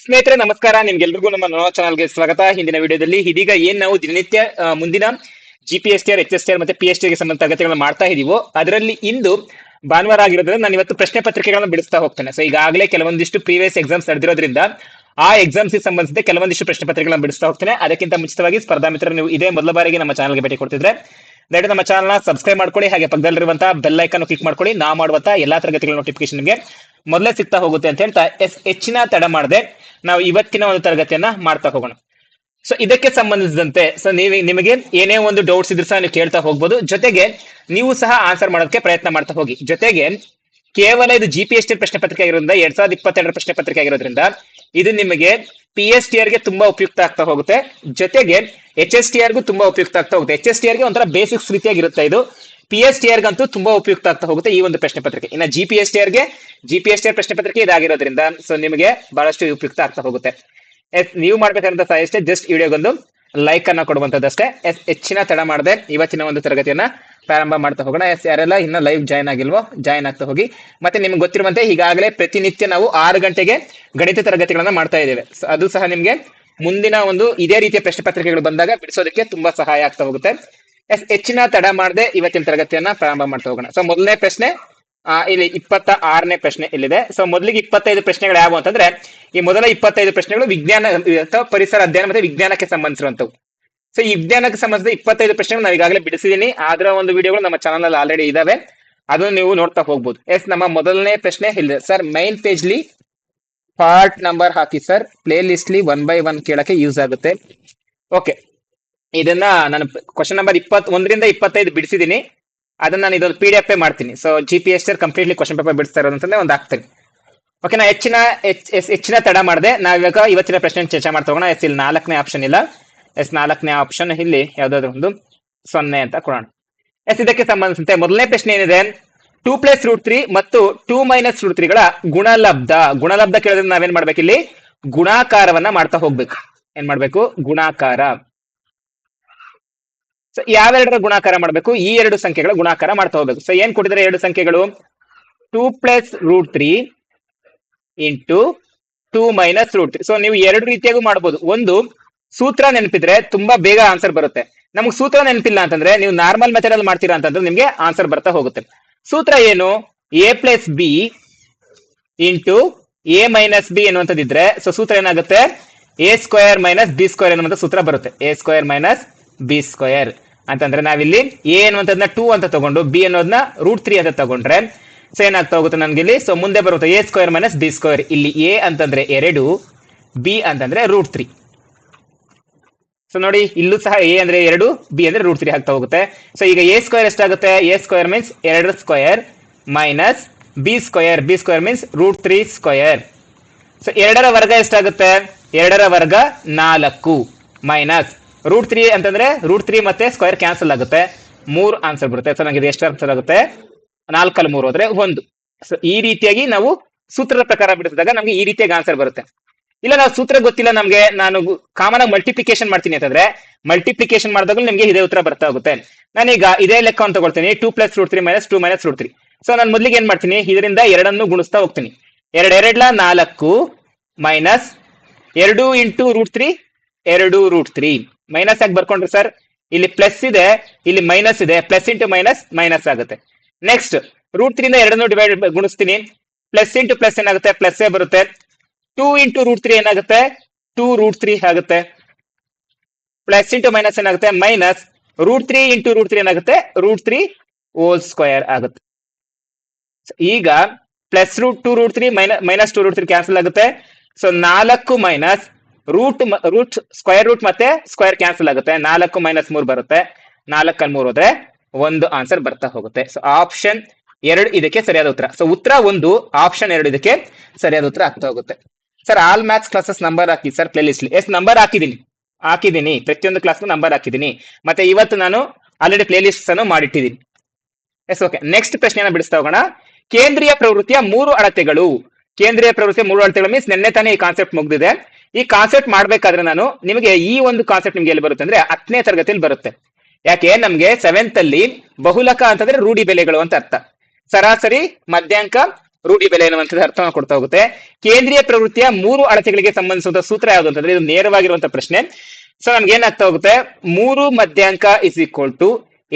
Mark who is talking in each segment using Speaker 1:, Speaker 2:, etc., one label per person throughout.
Speaker 1: ಸ್ನೇಹಿತರೆ, ನಮಸ್ಕಾರ. ನಿಮ್ಗೆಲ್ರಿಗೂ ನಮ್ಮ ನೋ ಚಾನಲ್ಗೆ ಸ್ವಾಗತ. ಹಿಂದಿನ ವಿಡಿಯೋದಲ್ಲಿ ಇದೀಗ ಏನ್ ನಾವು ದಿನನಿತ್ಯ ಮುಂದಿನ G P S T R H S T R ಮತ್ತೆ ಪಿ ಎಚ್ ಟಿ ಸಂಬಂಧ ಅಗತ್ಯಗಳನ್ನ ಮಾಡ್ತಾ ಇದೀವೋ, ಅದರಲ್ಲಿ ಇಂದು ಭಾನುವಾರ ಆಗಿರೋದ್ರಿಂದ ನಾನು ಇವತ್ತು ಪ್ರಶ್ನೆ ಪತ್ರಿಕೆಗಳನ್ನ ಬಿಡಿಸ್ತಾ ಹೋಗ್ತೇನೆ. ಸೊ ಈಗಾಗಲೇ ಕೆಲವೊಂದಿಷ್ಟು ಪ್ರೀವಿಯಸ್ ಎಕ್ಸಾಮ್ಸ್ ನಡೆದಿರೋದ್ರಿಂದ ಆ ಎಕ್ಸಾಮ್ಸ್ ಸಂಬಂಧಿಸಿದ ಕೆಲವೊಂದಿಷ್ಟು ಪ್ರಶ್ನೆ ಪತ್ರಿಕೆಗಳನ್ನು ಬಿಡಿಸ್ತಾ ಹೋಗ್ತೇನೆ. ಅದಕ್ಕಿಂತ ಮುಂಚಿತವಾಗಿ ಸ್ಪರ್ಧಾ ಮಿತ್ರರು, ನೀವು ಇದೇ ಮೊದಲ ಬಾರಿಗೆ ನಮ್ಮ ಚಾನಲ್ಗೆ ಭೇಟಿ ಕೊಡ್ತಿದ್ರೆ, ದಯವಿಟ್ಟು ನಮ್ಮ ಚಾನಲ್ನ ಸಬ್ಸ್ಕ್ರೈಬ್ ಮಾಡ್ಕೊಳ್ಳಿ, ಹಾಗೆ ಪಕ್ಕದಲ್ಲಿರುವಂತಹ ಬೆಲ್ ಐಕನ್ ಕ್ಲಿಕ್ ಮಾಡ್ಕೊಳ್ಳಿ. ನಾ ಮಾಡುವಂತಹ ಎಲ್ಲಾ ತರಗತಿಗಳ ನೋಟಿಫಿಕೇಶನ್ ನಿಮಗೆ ಮೊದಲೇ ಸಿಗ್ತಾ ಹೋಗುತ್ತೆ ಅಂತ ಹೇಳ್ತಾ, ಎಸ್, ಹೆಚ್ಚಿನ ತಡ ಮಾಡದೆ ನಾವು ಇವತ್ತಿನ ಒಂದು ತರಗತಿಯನ್ನ ಮಾಡ್ತಾ ಹೋಗೋಣ. ಸೊ ಇದಕ್ಕೆ ಸಂಬಂಧಿಸಿದಂತೆ ಸೊ ನೀವು, ನಿಮಗೆ ಏನೇ ಒಂದು ಡೌಟ್ಸ್ ಇದ್ರು ಸಹ ನೀವು ಕೇಳ್ತಾ ಹೋಗ್ಬೋದು. ಜೊತೆಗೆ, ನೀವು ಸಹ ಆನ್ಸರ್ ಮಾಡೋದಕ್ಕೆ ಪ್ರಯತ್ನ ಮಾಡ್ತಾ ಹೋಗಿ. ಜೊತೆಗೆ ಕೇವಲ ಇದು ಜಿ ಪಿ ಎಸ್ ಟಿ ಪ್ರಶ್ನೆ ಪತ್ರಿಕೆ ಆಗಿರೋದ್ರಿಂದ ಎರಡ್ ಸಾವಿರದ ಇಪ್ಪತ್ತೆರಡು ಪ್ರಶ್ನೆ ಪತ್ರಿಕೆ ಆಗಿರೋದ್ರಿಂದ ಇದು ನಿಮಗೆ ಪಿ ಎಸ್ ಟಿ ಆರ್ಗೆ ತುಂಬಾ ಉಪಯುಕ್ತ ಆಗ್ತಾ ಹೋಗುತ್ತೆ. ಜೊತೆಗೆ ಎಚ್ ಎಸ್ ಟಿ ಗೂ ತುಂಬಾ ಉಪಯುಕ್ತ ಆಗ್ತಾ ಹೋಗುತ್ತೆ. ಎಚ್ ಎಸ್ ಟಿ ಆರ್ಗೆ ಒಂಥರ ಬೇಸಿಕ್ಸ್ ರೀತಿಯಾಗಿರುತ್ತೆ ಇದು. ಪಿ ಎಸ್ ಟಿ ಗಂತೂ ತುಂಬಾ ಉಪಯುಕ್ತ ಆಗ್ತಾ ಹೋಗುತ್ತೆ ಈ ಒಂದು ಪ್ರಶ್ನೆ ಪತ್ರಿಕೆ. ಇನ್ನ ಜಿ ಪಿ ಎಸ್ ಟಿ ಆರ್ಗೆ ಜಿ ಪಿ ಎಸ್ ಟಿ ಪ್ರಶ್ನೆ ಪತ್ರಿಕೆ ಇದಾಗಿರೋದ್ರಿಂದ ಸೊ ನಿಮಗೆ ಬಹಳಷ್ಟು ಉಪಯುಕ್ತ ಆಗ್ತಾ ಹೋಗುತ್ತೆ. ಎಸ್, ನೀವು ಮಾಡ್ಬೇಕಂತ ಸಹ ಜಸ್ಟ್ ವಿಡಿಯೋಗೊಂದು ಲೈಕ್ ಅನ್ನ ಕೊಡುವಂತದ್ದಷ್ಟೇ ಎಸ್, ಹೆಚ್ಚಿನ ತಡ ಮಾಡದೆ ಇವತ್ತಿನ ಒಂದು ತರಗತಿಯನ್ನ ಪ್ರಾರಂಭ ಮಾಡ್ತಾ ಹೋಗೋಣ. ಎಸ್ ಯಾರೆಲ್ಲ ಇನ್ನ ಲೈವ್ ಜಾಯ್ನ್ ಆಗಿಲ್ವೋ ಜಾಯ್ನ್ ಆಗ್ತಾ ಹೋಗಿ. ಮತ್ತೆ ನಿಮ್ಗೆ ಗೊತ್ತಿರುವಂತೆ ಈಗಾಗಲೇ ಪ್ರತಿನಿತ್ಯ ನಾವು ಆರು ಗಂಟೆಗೆ ಗಣಿತ ತರಗತಿಗಳನ್ನ ಮಾಡ್ತಾ ಇದ್ದೇವೆ. ಅದು ಸಹ ನಿಮ್ಗೆ ಮುಂದಿನ ಒಂದು ಇದೇ ರೀತಿಯ ಪ್ರಶ್ನೆ ಪತ್ರಿಕೆಗಳು ಬಂದಾಗ ಬಿಡಿಸೋದಕ್ಕೆ ತುಂಬಾ ಸಹಾಯ ಆಗ್ತಾ ಹೋಗುತ್ತೆ. ಎಸ್ ಹೆಚ್ಚಿನ ತಡ ಮಾಡದೆ ಇವತ್ತಿನ ತರಗತಿಯನ್ನ ಪ್ರಾರಂಭ ಮಾಡ್ತಾ ಹೋಗೋಣ. ಸೊ ಮೊದಲನೇ ಪ್ರಶ್ನೆ ಇಲ್ಲಿ ಇಪ್ಪತ್ತ ಆರನೇ ಪ್ರಶ್ನೆ ಇಲ್ಲಿದೆ ಸೊ ಮೊದಲಿಗೆ ಇಪ್ಪತ್ತೈದು ಪ್ರಶ್ನೆಗಳು ಯಾವುವು ಅಂತಂದ್ರೆ, ಈ ಮೊದಲ ಇಪ್ಪತ್ತೈದು ಪ್ರಶ್ನೆಗಳು ವಿಜ್ಞಾನ, ಅಥವಾ ಪರಿಸರ ಅಧ್ಯಯನ ಮತ್ತೆ ವಿಜ್ಞಾನಕ್ಕೆ ಸಂಬಂಧಿಸಿರುವಂತವು ಸೊ ಈ ವಿಜ್ಞಾನಕ್ಕೆ ಸಂಬಂಧಿಸಿದ ಇಪ್ಪತ್ತೈದು ಪ್ರಶ್ನೆಗಳು ನಾವು ಈಗಾಗಲೇ ಬಿಡಿಸಿದ್ದೀನಿ ಅದರ ಒಂದು ವಿಡಿಯೋಗಳು ನಮ್ಮ ಚಾನಲ್ ಅಲ್ಲಿ ಆಲ್ರೆಡಿ ಇದಾವೆ. ಅದನ್ನು ನೀವು ನೋಡ್ತಾ ಹೋಗ್ಬೋದು. ಎಸ್, ನಮ್ಮ ಮೊದಲನೇ ಪ್ರಶ್ನೆ ಇಲ್ಲಿದೆ. ಸರ್ ಮೈನ್ ಪೇಜ್ಲಿ ಪಾರ್ಟ್ ನಂಬರ್ ಹಾಕಿ ಸರ್ ಪ್ಲೇ ಲಿಸ್ಟ್ಲಿ ಒನ್ ಬೈ ಒನ್ ಕೇಳಕ್ಕೆ ಯೂಸ್ ಆಗುತ್ತೆ. ಓಕೆ ಇದನ್ನ ನಾನು ಕ್ವಶನ್ ನಂಬರ್ ಇಪ್ಪತ್ ಒಂದರಿಂದ ಇಪ್ಪತ್ತೈದು ಬಿಡಿಸಿದೀನಿ. ಅದನ್ನ ನಾನು ಇದೊಂದು ಪಿ ಡಿ ಎಫ್ ಮಾಡ್ತೀನಿ so G P S completely question paper ಬಿಡಿಸ್ತಾ ಇರೋದಂತಂದ್ರೆ ಒಂದು ಹಾಕ್ತೀನಿ. ಓಕೆ ನಾ ಹೆಚ್ಚಿನ ಹೆಚ್ಚಿನ ತಡ ಮಾಡಿದೆ. ನಾವಿವಾಗ ಇವತ್ತಿನ ಪ್ರಶ್ನೆ ಚರ್ಚೆ ಮಾಡ್ತಾ ಹೋಗೋಣ. ಎಸ್, ಇಲ್ಲಿ ನಾಲ್ಕನೇ ಆಪ್ಷನ್ ಇಲ್ಲ. ಎಸ್ ನಾಲ್ಕನೇ ಆಪ್ಷನ್ ಇಲ್ಲಿ ಯಾವ್ದಾದ್ರು ಒಂದು ಸೊನ್ನೆ ಅಂತ ಕೊಡೋಣ. ಎಸ್, ಇದಕ್ಕೆ ಸಂಬಂಧಿಸಿದಂತೆ ಮೊದಲನೇ ಪ್ರಶ್ನೆ ಏನಿದೆ? ಟೂ ಪ್ಲಸ್ ರೂಟ್ ತ್ರೀ ಮತ್ತು ಟೂ ಮೈನಸ್ ರೂಟ್ ತ್ರೀಗಳ ಗುಣಲಬ್ಧ. ಗುಣಲಬ್ಧ ಕೇಳಿದ್ರೆ ನಾವೇನ್ ಮಾಡ್ಬೇಕು ಇಲ್ಲಿ? ಗುಣಾಕಾರವನ್ನ ಮಾಡ್ತಾ ಹೋಗ್ಬೇಕು. ಏನ್ ಮಾಡ್ಬೇಕು? ಗುಣಾಕಾರ. ಸೊ ಯಾವೆರಡರ ಗುಣಾಕಾರ ಮಾಡಬೇಕು? ಈ ಎರಡು ಸಂಖ್ಯೆಗಳ ಗುಣಾಕಾರ ಮಾಡ್ತಾ ಹೋಗ್ಬೇಕು. ಸೊ ಏನ್ ಕೊಟ್ಟಿದ್ರೆ ಎರಡು ಸಂಖ್ಯೆಗಳು? Two plus root three into two minus root three so ನೀವು ಎರಡು ರೀತಿಯಾಗೂ ಮಾಡಬಹುದು ಒಂದು ಸೂತ್ರ ನೆನಪಿದ್ರೆ ತುಂಬಾ ಬೇಗ ಆನ್ಸರ್ ಬರುತ್ತೆ. ನಮ್ಗೆ ಸೂತ್ರ ನೆನಪಿಲ್ಲ ಅಂತಂದ್ರೆ ನೀವು ನಾರ್ಮಲ್ ಮೆಥಡ್ ಅಲ್ಲಿ ಮಾಡ್ತೀರಾ ಅಂತಂದ್ರೆ ನಿಮ್ಗೆ ಆನ್ಸರ್ ಬರ್ತಾ ಹೋಗುತ್ತೆ. ಸೂತ್ರ ಏನು? A plus B into A minus B ಎನ್ನುವಂಥದ್ದಿದ್ರೆ so ಸೂತ್ರ ಏನಾಗುತ್ತೆ? A square minus B square ಎನ್ನುವಂಥ ಸೂತ್ರ ಬರುತ್ತೆ. A square minus B square ಅಂತಂದ್ರೆ ನಾವಿಲ್ಲಿ ಎ ಅನ್ನುವಂಥದ್ನ ಟೂ ಅಂತ ತಗೊಂಡು ಬಿ ಅನ್ನೋದನ್ನ ರೂಟ್ ತ್ರೀ ಅಂತ ತಗೊಂಡ್ರೆ ಸೊ ಏನಾಗ್ತಾ ಹೋಗುತ್ತೆ ನನ್ಗೆ ಇಲ್ಲಿ ಸೊ ಮುಂದೆ ಬರುತ್ತೆ A square minus B square ಇಲ್ಲಿ ಎ ಅಂತಂದ್ರೆ ಎರಡು ಬಿ ಅಂತಂದ್ರೆ ರೂಟ್ ತ್ರೀ ಸೊ ನೋಡಿ, ಇಲ್ಲೂ ಸಹ ಎ ಅಂದ್ರೆ ಎರಡು ಬಿ ಅಂದ್ರೆ ರೂಟ್ ತ್ರೀ ಆಗ್ತಾ ಹೋಗುತ್ತೆ. ಸೊ ಈಗ ಎ ಸ್ಕ್ವೇರ್ ಎಷ್ಟಾಗುತ್ತೆ? ಎ ಸ್ಕ್ವೇರ್ ಮೀನ್ಸ್ ಎರಡು square minus B square B square means root three square so ಎರಡರ ವರ್ಗ ಎಷ್ಟಾಗುತ್ತೆ? ಎರಡರ ವರ್ಗ ನಾಲ್ಕು ಮೈನಸ್ ರೂಟ್ ತ್ರೀ ಅಂತಂದ್ರೆ ರೂಟ್ ತ್ರೀ ಮತ್ತೆ ಸ್ಕ್ವೇರ್ ಕ್ಯಾನ್ಸಲ್ ಆಗುತ್ತೆ. ಮೂರು ಆನ್ಸರ್ ಬರುತ್ತೆ. ಸೊ ನನಗೆ ಎಷ್ಟು ಆನ್ಸರ್ ಆಗುತ್ತೆ? ನಾಲ್ಕಲ್ಲಿ ಮೂರು ಹೋದ್ರೆ ಒಂದು. ಸೊ ಈ ರೀತಿಯಾಗಿ ನಾವು ಸೂತ್ರದ ಪ್ರಕಾರ ಬಿಡಿಸಿದಾಗ ನಮಗೆ ಈ ರೀತಿಯಾಗಿ ಆನ್ಸರ್ ಬರುತ್ತೆ. ಇಲ್ಲ, ನಾವು ಸೂತ್ರ ಗೊತ್ತಿಲ್ಲ ನಮ್ಗೆ. ನಾನು ಕಾಮನ್ ಆಗಿ ಮಲ್ಟಿಪ್ಲಿಕೇಶನ್ ಮಾಡ್ತೀನಿ ಅಂತಂದ್ರೆ ಮಲ್ಟಿಪ್ಲಿಕೇಶನ್ ಮಾಡಿದಾಗ ನಿಮ್ಗೆ ಇದೇ ಉತ್ತರ ಬರ್ತಾ ಹೋಗುತ್ತೆ. ನಾನೀಗ ಇದೇ ಲೆಕ್ಕವನ್ನು ತಗೊಳ್ತೀನಿ. Two plus root three minus two minus root three so ನಾನು ಮೊದಲಿಗೆ ಏನ್ ಮಾಡ್ತೀನಿ? ಇದರಿಂದ ಎರಡನ್ನು ಗುಣಿಸ್ತಾ ಹೋಗ್ತೀನಿ. ಎರಡು ಎರಡ್ಲ ನಾಲ್ಕು ಮೈನಸ್ ಎರಡು ಇಂಟು ರೂಟ್ ತ್ರೀ ಎರಡು ರೂಟ್ ತ್ರೀ ಮೈನಸ್ ಆಗಿ ಬರ್ಕೊಂಡ್ರಿ ಸರ್ ಇಲ್ಲಿ ಪ್ಲಸ್ ಇದೆ, ಇಲ್ಲಿ ಮೈನಸ್ ಇದೆ. ಪ್ಲಸ್ ಇಂಟು ಮೈನಸ್ ಮೈನಸ್ ಆಗುತ್ತೆ. ನೆಕ್ಸ್ಟ್ ರೂಟ್ ತ್ರೀ ಎರಡನ್ನು ಡಿವೈಡ್ ಗುಣಿಸ್ತೀನಿ. ಪ್ಲಸ್ ಇಂಟು ಪ್ಲಸ್ ಏನಾಗುತ್ತೆ? ಪ್ಲಸ್ ಬರುತ್ತೆ. ಟೂ ಇಂಟು ರೂಟ್ ತ್ರೀ ಏನಾಗುತ್ತೆ? ಟೂ ರೂಟ್ ತ್ರೀ ಆಗುತ್ತೆ. ಪ್ಲಸ್ ಇಂಟು ಮೈನಸ್ ಏನಾಗುತ್ತೆ? Minus root three into root three ಏನಾಗುತ್ತೆ? ರೂಟ್ ತ್ರೀ ಓಲ್ ಸ್ಕ್ವಯರ್ ಆಗುತ್ತೆ. ಈಗ plus root two root three minus minus two root three cancel ಆಗುತ್ತೆ. So ನಾಲ್ಕು minus root root square root ಮತ್ತೆ square cancel ಆಗುತ್ತೆ. ನಾಲ್ಕು minus ಮೂರು ಬರುತ್ತೆ. ನಾಲ್ಕಲ್ಲಿ ಮೂರು ಹೋದ್ರೆ ಒಂದು ಆನ್ಸರ್ ಬರ್ತಾ ಹೋಗುತ್ತೆ. ಸೊ ಆಪ್ಷನ್ ಎರಡು ಇದಕ್ಕೆ ಸರಿಯಾದ ಉತ್ತರ. ಸೊ ಉತ್ತರ ಒಂದು ಆಪ್ಷನ್ ಎರಡು ಇದಕ್ಕೆ ಸರಿಯಾದ ಉತ್ತರ ಆಗ್ತಾ ಹೋಗುತ್ತೆ. Sir all maths classes number ಹಾಕಿ sir play list S number ಹಾಕಿದ್ದೀನಿ. ಹಾಕಿದ್ದೀನಿ. ಪ್ರತಿಯೊಂದು ಕ್ಲಾಸ್ಗೂ ನಂಬರ್ ಹಾಕಿದ್ದೀನಿ. ಮತ್ತೆ ಇವತ್ತು ನಾನು ಆಲ್ರೆಡಿ ಪ್ಲೇ ಲಿಸ್ಟ್ ಅನ್ನು ಮಾಡಿಟ್ಟಿದ್ದೀನಿ. ಎಸ್ ಓಕೆ ನೆಕ್ಸ್ಟ್ ಪ್ರಶ್ನೆಯನ್ನು ಬಿಡಿಸ್ತಾ ಹೋಗೋಣ. ಕೇಂದ್ರೀಯ ಪ್ರವೃತ್ತಿಯ ಮೂರು ಅಳತೆಗಳು. ಕೇಂದ್ರೀಯ ಪ್ರವೃತ್ತಿಯ ಮೂರು ಅಳತೆಗಳು ಮೀನ್ಸ್ ನಿನ್ನೆ ತಾನೇ ಈ ಕಾನ್ಸೆಪ್ಟ್ ಮುಗ್ದಿದೆ. ಈ ಕಾನ್ಸೆಪ್ಟ್ ಮಾಡ್ಬೇಕಾದ್ರೆ ನಾನು ನಿಮಗೆ ಈ ಒಂದು ಕಾನ್ಸೆಪ್ಟ್ ನಿಮ್ಗೆ ಎಲ್ಲಿ ಬರುತ್ತೆ ಅಂದ್ರೆ ಹತ್ತನೇ ತರಗತಿಯಲ್ಲಿ ಬರುತ್ತೆ. ಯಾಕೆ? ನಮ್ಗೆ ಸೆವೆಂತ್ ಅಲ್ಲಿ ಬಹುಲಕ ಅಂತಂದ್ರೆ ರೂಢಿ ಬೆಲೆಗಳು ಅಂತ ಅರ್ಥ. ಸರಾಸರಿ ಮಧ್ಯಾಂಕ ರೂಢಿ ಬೆಲೆ ಅನ್ನುವಂಥದ್ದು ಅರ್ಥ ಕೊಡ್ತಾ ಹೋಗುತ್ತೆ. ಕೇಂದ್ರೀಯ ಪ್ರವೃತ್ತಿಯ ಮೂರು ಅಳತೆಗಳಿಗೆ ಸಂಬಂಧಿಸಿದ ಸೂತ್ರ ಯಾವುದು ಅಂತಂದ್ರೆ ಇದು ನೇರವಾಗಿರುವಂತ ಪ್ರಶ್ನೆ. ಸೊ ನಮ್ಗೆ ಏನಾಗ್ತಾ ಹೋಗುತ್ತೆ? ಮೂರು ಮಧ್ಯಾಂಕ ಇಸ್ ಈಕ್ವಲ್ ಟು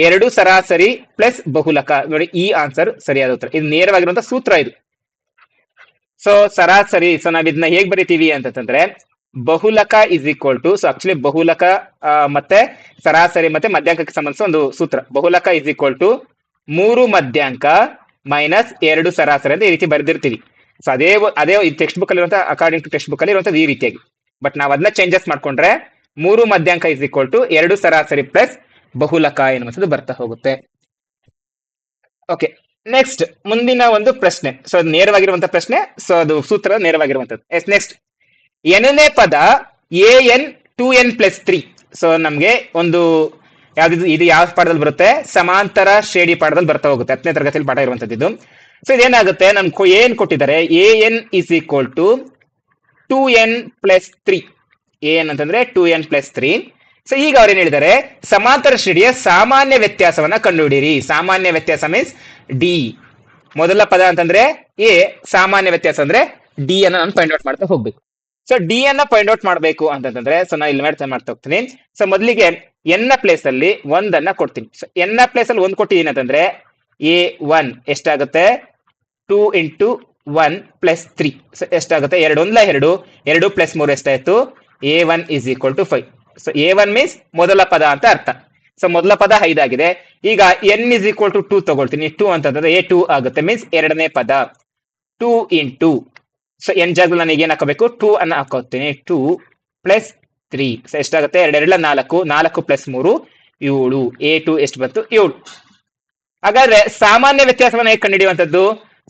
Speaker 1: ಎರಡು ಸರಾಸರಿ ಪ್ಲಸ್ ಬಹುಲಕ. ನೋಡಿ, ಈ ಆನ್ಸರ್ ಸರಿಯಾದ ಉತ್ತರ. ಇದು ನೇರವಾಗಿರುವಂತ ಸೂತ್ರ ಇದು. ಸೊ ಸರಾಸರಿ ಸೊ ನಾವ್ ಇದನ್ನ ಹೇಗ್ ಬರಿತೀವಿ ಅಂತಂದ್ರೆ ಬಹುಲಕ is equal to so actually ಬಹುಲಕ ಮತ್ತೆ ಸರಾಸರಿ ಮತ್ತೆ ಮಧ್ಯಾಂಕಕ್ಕೆ ಸಂಬಂಧಿಸಿದ ಒಂದು ಸೂತ್ರ. ಬಹುಲಕ ಇಸ್ ಈಕ್ವಲ್ ಟು ಮೂರು ಮಧ್ಯಾಂಕ ಮೈನಸ್ ಎರಡು ಸರಾಸರಿ ಅಂತ ಈ ರೀತಿ ಬರೆದಿರ್ತೀವಿ. ಸೊ ಅದೇ ಅದೇ ಟೆಕ್ಸ್ಟ್ ಬುಕ್ ಅಲ್ಲಿ ಅಕಾರ್ಡಿಂಗ್ ಟು ಟೆಕ್ಸ್ಟ್ ಬುಕ್ ಅಲ್ಲಿ ಇರುವಂತದ್ದು ಈ ರೀತಿಯಾಗಿ. ಬಟ್ ನಾವು ಅದನ್ನ ಚೇಂಜಸ್ ಮಾಡ್ಕೊಂಡ್ರೆ ಮೂರು ಮಧ್ಯಾಂಕ ಇಸ್ ಈಕ್ವಲ್ ಟು ಎರಡು ಸರಾಸರಿ ಪ್ಲಸ್ ಬಹುಲಕ ಎನ್ನುವಂಥದ್ದು ಬರ್ತಾ ಹೋಗುತ್ತೆ. ಓಕೆ ನೆಕ್ಸ್ಟ್ ಮುಂದಿನ ಒಂದು ಪ್ರಶ್ನೆ. ಸೊ ಅದು ನೇರವಾಗಿರುವಂತ ಪ್ರಶ್ನೆ. ಸೊ ಅದು ಸೂತ್ರ ನೇರವಾಗಿರುವಂತದ್ದು ಎಸ್ ನೆಕ್ಸ್ಟ್ ಎನ್ನೇ ಪದ A N two N plus three so ನಮ್ಗೆ ಒಂದು ಯಾವ್ದು ಇದು ಯಾವ ಪಾಠದಲ್ಲಿ ಬರುತ್ತೆ? ಸಮಾಂತರ ಶ್ರೇಣಿ ಪಾಠದಲ್ಲಿ ಬರ್ತಾ ಹೋಗುತ್ತೆ. ಹತ್ತನೇ ತರಗತಿಯಲ್ಲಿ ಪಾಠ ಇರುವಂತದ್ದು ಸೊ ಇದೇನಾಗುತ್ತೆ? ನಮ್ ಏನ್ ಕೊಟ್ಟಿದ್ದಾರೆ? A N is equal to two N plus three N ಅಂತಂದ್ರೆ two N plus three so ಈಗ ಅವ್ರೇನ್ ಹೇಳಿದ್ದಾರೆ? ಸಮಾಂತರ ಶ್ರೇಣಿಯ ಸಾಮಾನ್ಯ ವ್ಯತ್ಯಾಸವನ್ನ ಕಂಡುಹಿಡಿಯಿರಿ. ಸಾಮಾನ್ಯ ವ್ಯತ್ಯಾಸ ಮೀನ್ಸ್ ಡಿ ಮೊದಲ ಪದ ಅಂತಂದ್ರೆ ಎ ಸಾಮಾನ್ಯ ವ್ಯತ್ಯಾಸ ಅಂದ್ರೆ ಡಿ ಅನ್ನ ನಾನು ಫೈಂಡ್ ಔಟ್ ಮಾಡ್ತಾ ಹೋಗ್ಬೇಕು. ಸೊ ಡಿ ಅನ್ನ ಫೈಂಡ್ ಔಟ್ ಮಾಡ್ಬೇಕು ಅಂತಂದ್ರೆ ಸೊ ನಾ ಇಲ್ಲಿ ಮಾಡ್ತಾ ಹೋಗ್ತೀನಿ. ಸೊ ಮೊದಲಿಗೆ ಎನ್ನ ಪ್ಲೇಸ್ ಅಲ್ಲಿ ಒಂದನ್ನ ಕೊಡ್ತೀನಿ. ಸೊ ಎನ್ನ ಪ್ಲೇಸ್ ಅಲ್ಲಿ ಒಂದ್ ಕೊಟ್ಟಿದ್ದೀನಿ ಅಂತಂದ್ರೆ ಎ ಒನ್ ಎಷ್ಟಾಗುತ್ತೆ? Two into one plus three ಎಷ್ಟಾಗುತ್ತೆ? ಎರಡು, ಒಂದ್ಲ ಎರಡು. ಎರಡು ಪ್ಲಸ್ ಮೂರು ಎಷ್ಟಾಯ್ತು? A one is equal to five so A one means ಮೊದಲ ಪದ ಅಂತ ಅರ್ಥ. ಸೊ ಮೊದಲ ಪದ ಐದಾಗಿದೆ. ಈಗ N is equal to two ತಗೊಳ್ತೀನಿ. ಟೂ ಅಂತಂದ್ರೆ ಎ ಟೂ ಆಗುತ್ತೆ. ಮೀನ್ಸ್ ಎರಡನೇ ಪದ. ಟೂ ಇಂಟು ಸೊ ಎನ್ ಜಾಗದಲ್ಲಿ ನಾನು ಈಗ ಏನ್ ಹಾಕೋಬೇಕು? ಟೂ ಅನ್ನ ಹಾಕೋತೀನಿ. ಟೂ ಪ್ಲಸ್ ತ್ರೀ ಎಷ್ಟಾಗುತ್ತೆ? ಎರಡು ಎರಡಲ ನಾಲ್ಕು. ನಾಲ್ಕು ಪ್ಲಸ್ ಮೂರು, ಏಳು. ಎ ಟು ಎಷ್ಟು ಬಂತು? ಏಳು. ಹಾಗಾದ್ರೆ ಸಾಮಾನ್ಯ ವ್ಯತ್ಯಾಸವನ್ನು ಹೇಗೆ ಕಂಡುಹಿಡಿಯುವಂಥದ್ದು?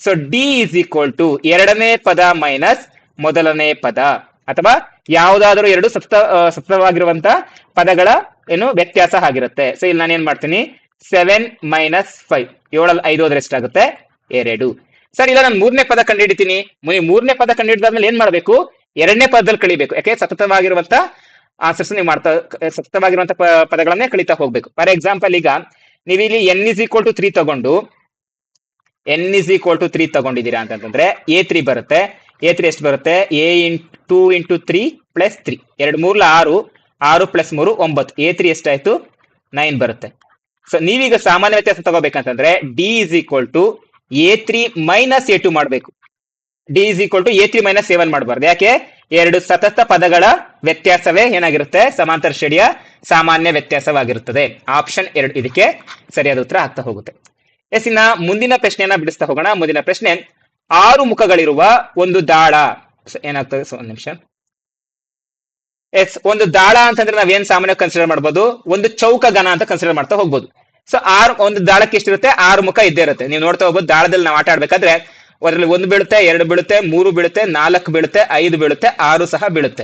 Speaker 1: So D is equal to ಎರಡನೇ ಪದ ಮೈನಸ್ ಮೊದಲನೇ ಪದ. ಅಥವಾ ಯಾವುದಾದರೂ ಎರಡು ಸಪ್ತ ಸಪ್ತವಾಗಿರುವಂತ ಪದಗಳ ಏನು ವ್ಯತ್ಯಾಸ ಆಗಿರುತ್ತೆ. ಸೊ ಇಲ್ಲಿ ನಾನು ಏನ್ ಮಾಡ್ತೀನಿ? ಸೆವೆನ್ ಮೈನಸ್ ಫೈವ್ ಏಳಲ್ಲಿ ಐದು ಹೋದ್ರೆ ಎಷ್ಟಾಗುತ್ತೆ? ಎರಡು. ಸರ್, ಇಲ್ಲ ನಾನು ಮೂರನೇ ಪದ ಕಂಡುಹಿಡಿತೀನಿ. ಮೂರನೇ ಪದ ಕಂಡುಹಿಡಿದಾದ್ಮೇಲೆ ಏನ್ ಮಾಡ್ಬೇಕು? ಎರಡನೇ ಪದದಲ್ಲಿ ಕಳಿಬೇಕು ಯಾಕೆ? ಸತತವಾಗಿರುವಂತ ಆನ್ಸರ್ಸ್ ನೀವು ಮಾಡ್ತಾ, ಸತತವಾಗಿರುವಂತ ಪದಗಳನ್ನೇ ಕಲಿತಾ ಹೋಗ್ಬೇಕು. ಫಾರ್ ಎಕ್ಸಾಂಪಲ್ ಈಗ ನೀವು ಇಲ್ಲಿ N is equal to three ತಗೊಂಡು N is equal to three ತಗೊಂಡಿದ್ದೀರಾ ಅಂತಂದ್ರೆ ಎ ತ್ರೀ ಬರುತ್ತೆ. ಎ ತ್ರೀ ಎಷ್ಟು ಬರುತ್ತೆ? A in two into three plus three ಎರಡು ಮೂರ್ಲ ಆರು ಆರು ಪ್ಲಸ್ ಮೂರು ಒಂಬತ್ತು. ಎ ತ್ರೀ ಎಷ್ಟಾಯ್ತು? ನೈನ್ ಬರುತ್ತೆ. ಸೊ ನೀವೀಗ ಸಾಮಾನ್ಯ ವ್ಯತ್ಯಾಸ ತಗೋಬೇಕಂತಂದ್ರೆ D is equal to A three minus A two ಮಾಡಬೇಕು. D is equal to A three minus seven ಮಾಡಬಾರ್ದು. ಯಾಕೆ? ಎರಡು ಸತತ ಪದಗಳ ವ್ಯತ್ಯಾಸವೇ ಏನಾಗಿರುತ್ತೆ? ಸಮಾಂತರ ಶ್ರೇಣಿಯ ಸಾಮಾನ್ಯ ವ್ಯತ್ಯಾಸವಾಗಿರುತ್ತದೆ. ಆಪ್ಷನ್ ಎರಡು ಇದಕ್ಕೆ ಸರಿಯಾದ ಉತ್ತರ ಆಗ್ತಾ ಹೋಗುತ್ತೆ. ಎಸ್, ಇನ್ನ ಮುಂದಿನ ಪ್ರಶ್ನೆಯನ್ನ ಬಿಡಿಸ್ತಾ ಹೋಗೋಣ. ಮುಂದಿನ ಪ್ರಶ್ನೆ, ಆರು ಮುಖಗಳಿರುವ ಒಂದು ದಾಳ. ಏನಾಗ್ತದೆ? ಒಂದ್ ನಿಮಿಷ. ಎಸ್, ಒಂದು ದಾಳ ಅಂತಂದ್ರೆ ನಾವೇನ್ ಸಾಮಾನ್ಯ ಕನ್ಸಿಡರ್ ಮಾಡ್ಬೋದು? ಒಂದು ಚೌಕ ಘನ ಅಂತ ಕನ್ಸಿಡರ್ ಮಾಡ್ತಾ ಹೋಗ್ಬೋದು. ಸೊ ಆರು, ಒಂದು ದಾಳಕ್ಕೆ ಎಷ್ಟಿರುತ್ತೆ? ಆರು ಮುಖ ಇದ್ದೇ ಇರುತ್ತೆ. ನೀವು ನೋಡ್ತಾ ಹೋಗ್ಬೋದು, ದಾಳದಲ್ಲಿ ನಾವು ಆಟ ಆಡ್ಬೇಕಾದ್ರೆ ಅದರಲ್ಲಿ ಒಂದು ಬೀಳುತ್ತೆ, ಎರಡು ಬೀಳುತ್ತೆ, ಮೂರು ಬೀಳುತ್ತೆ, ನಾಲ್ಕು ಬೀಳುತ್ತೆ, ಐದು ಬೀಳುತ್ತೆ, ಆರು ಸಹ ಬೀಳುತ್ತೆ.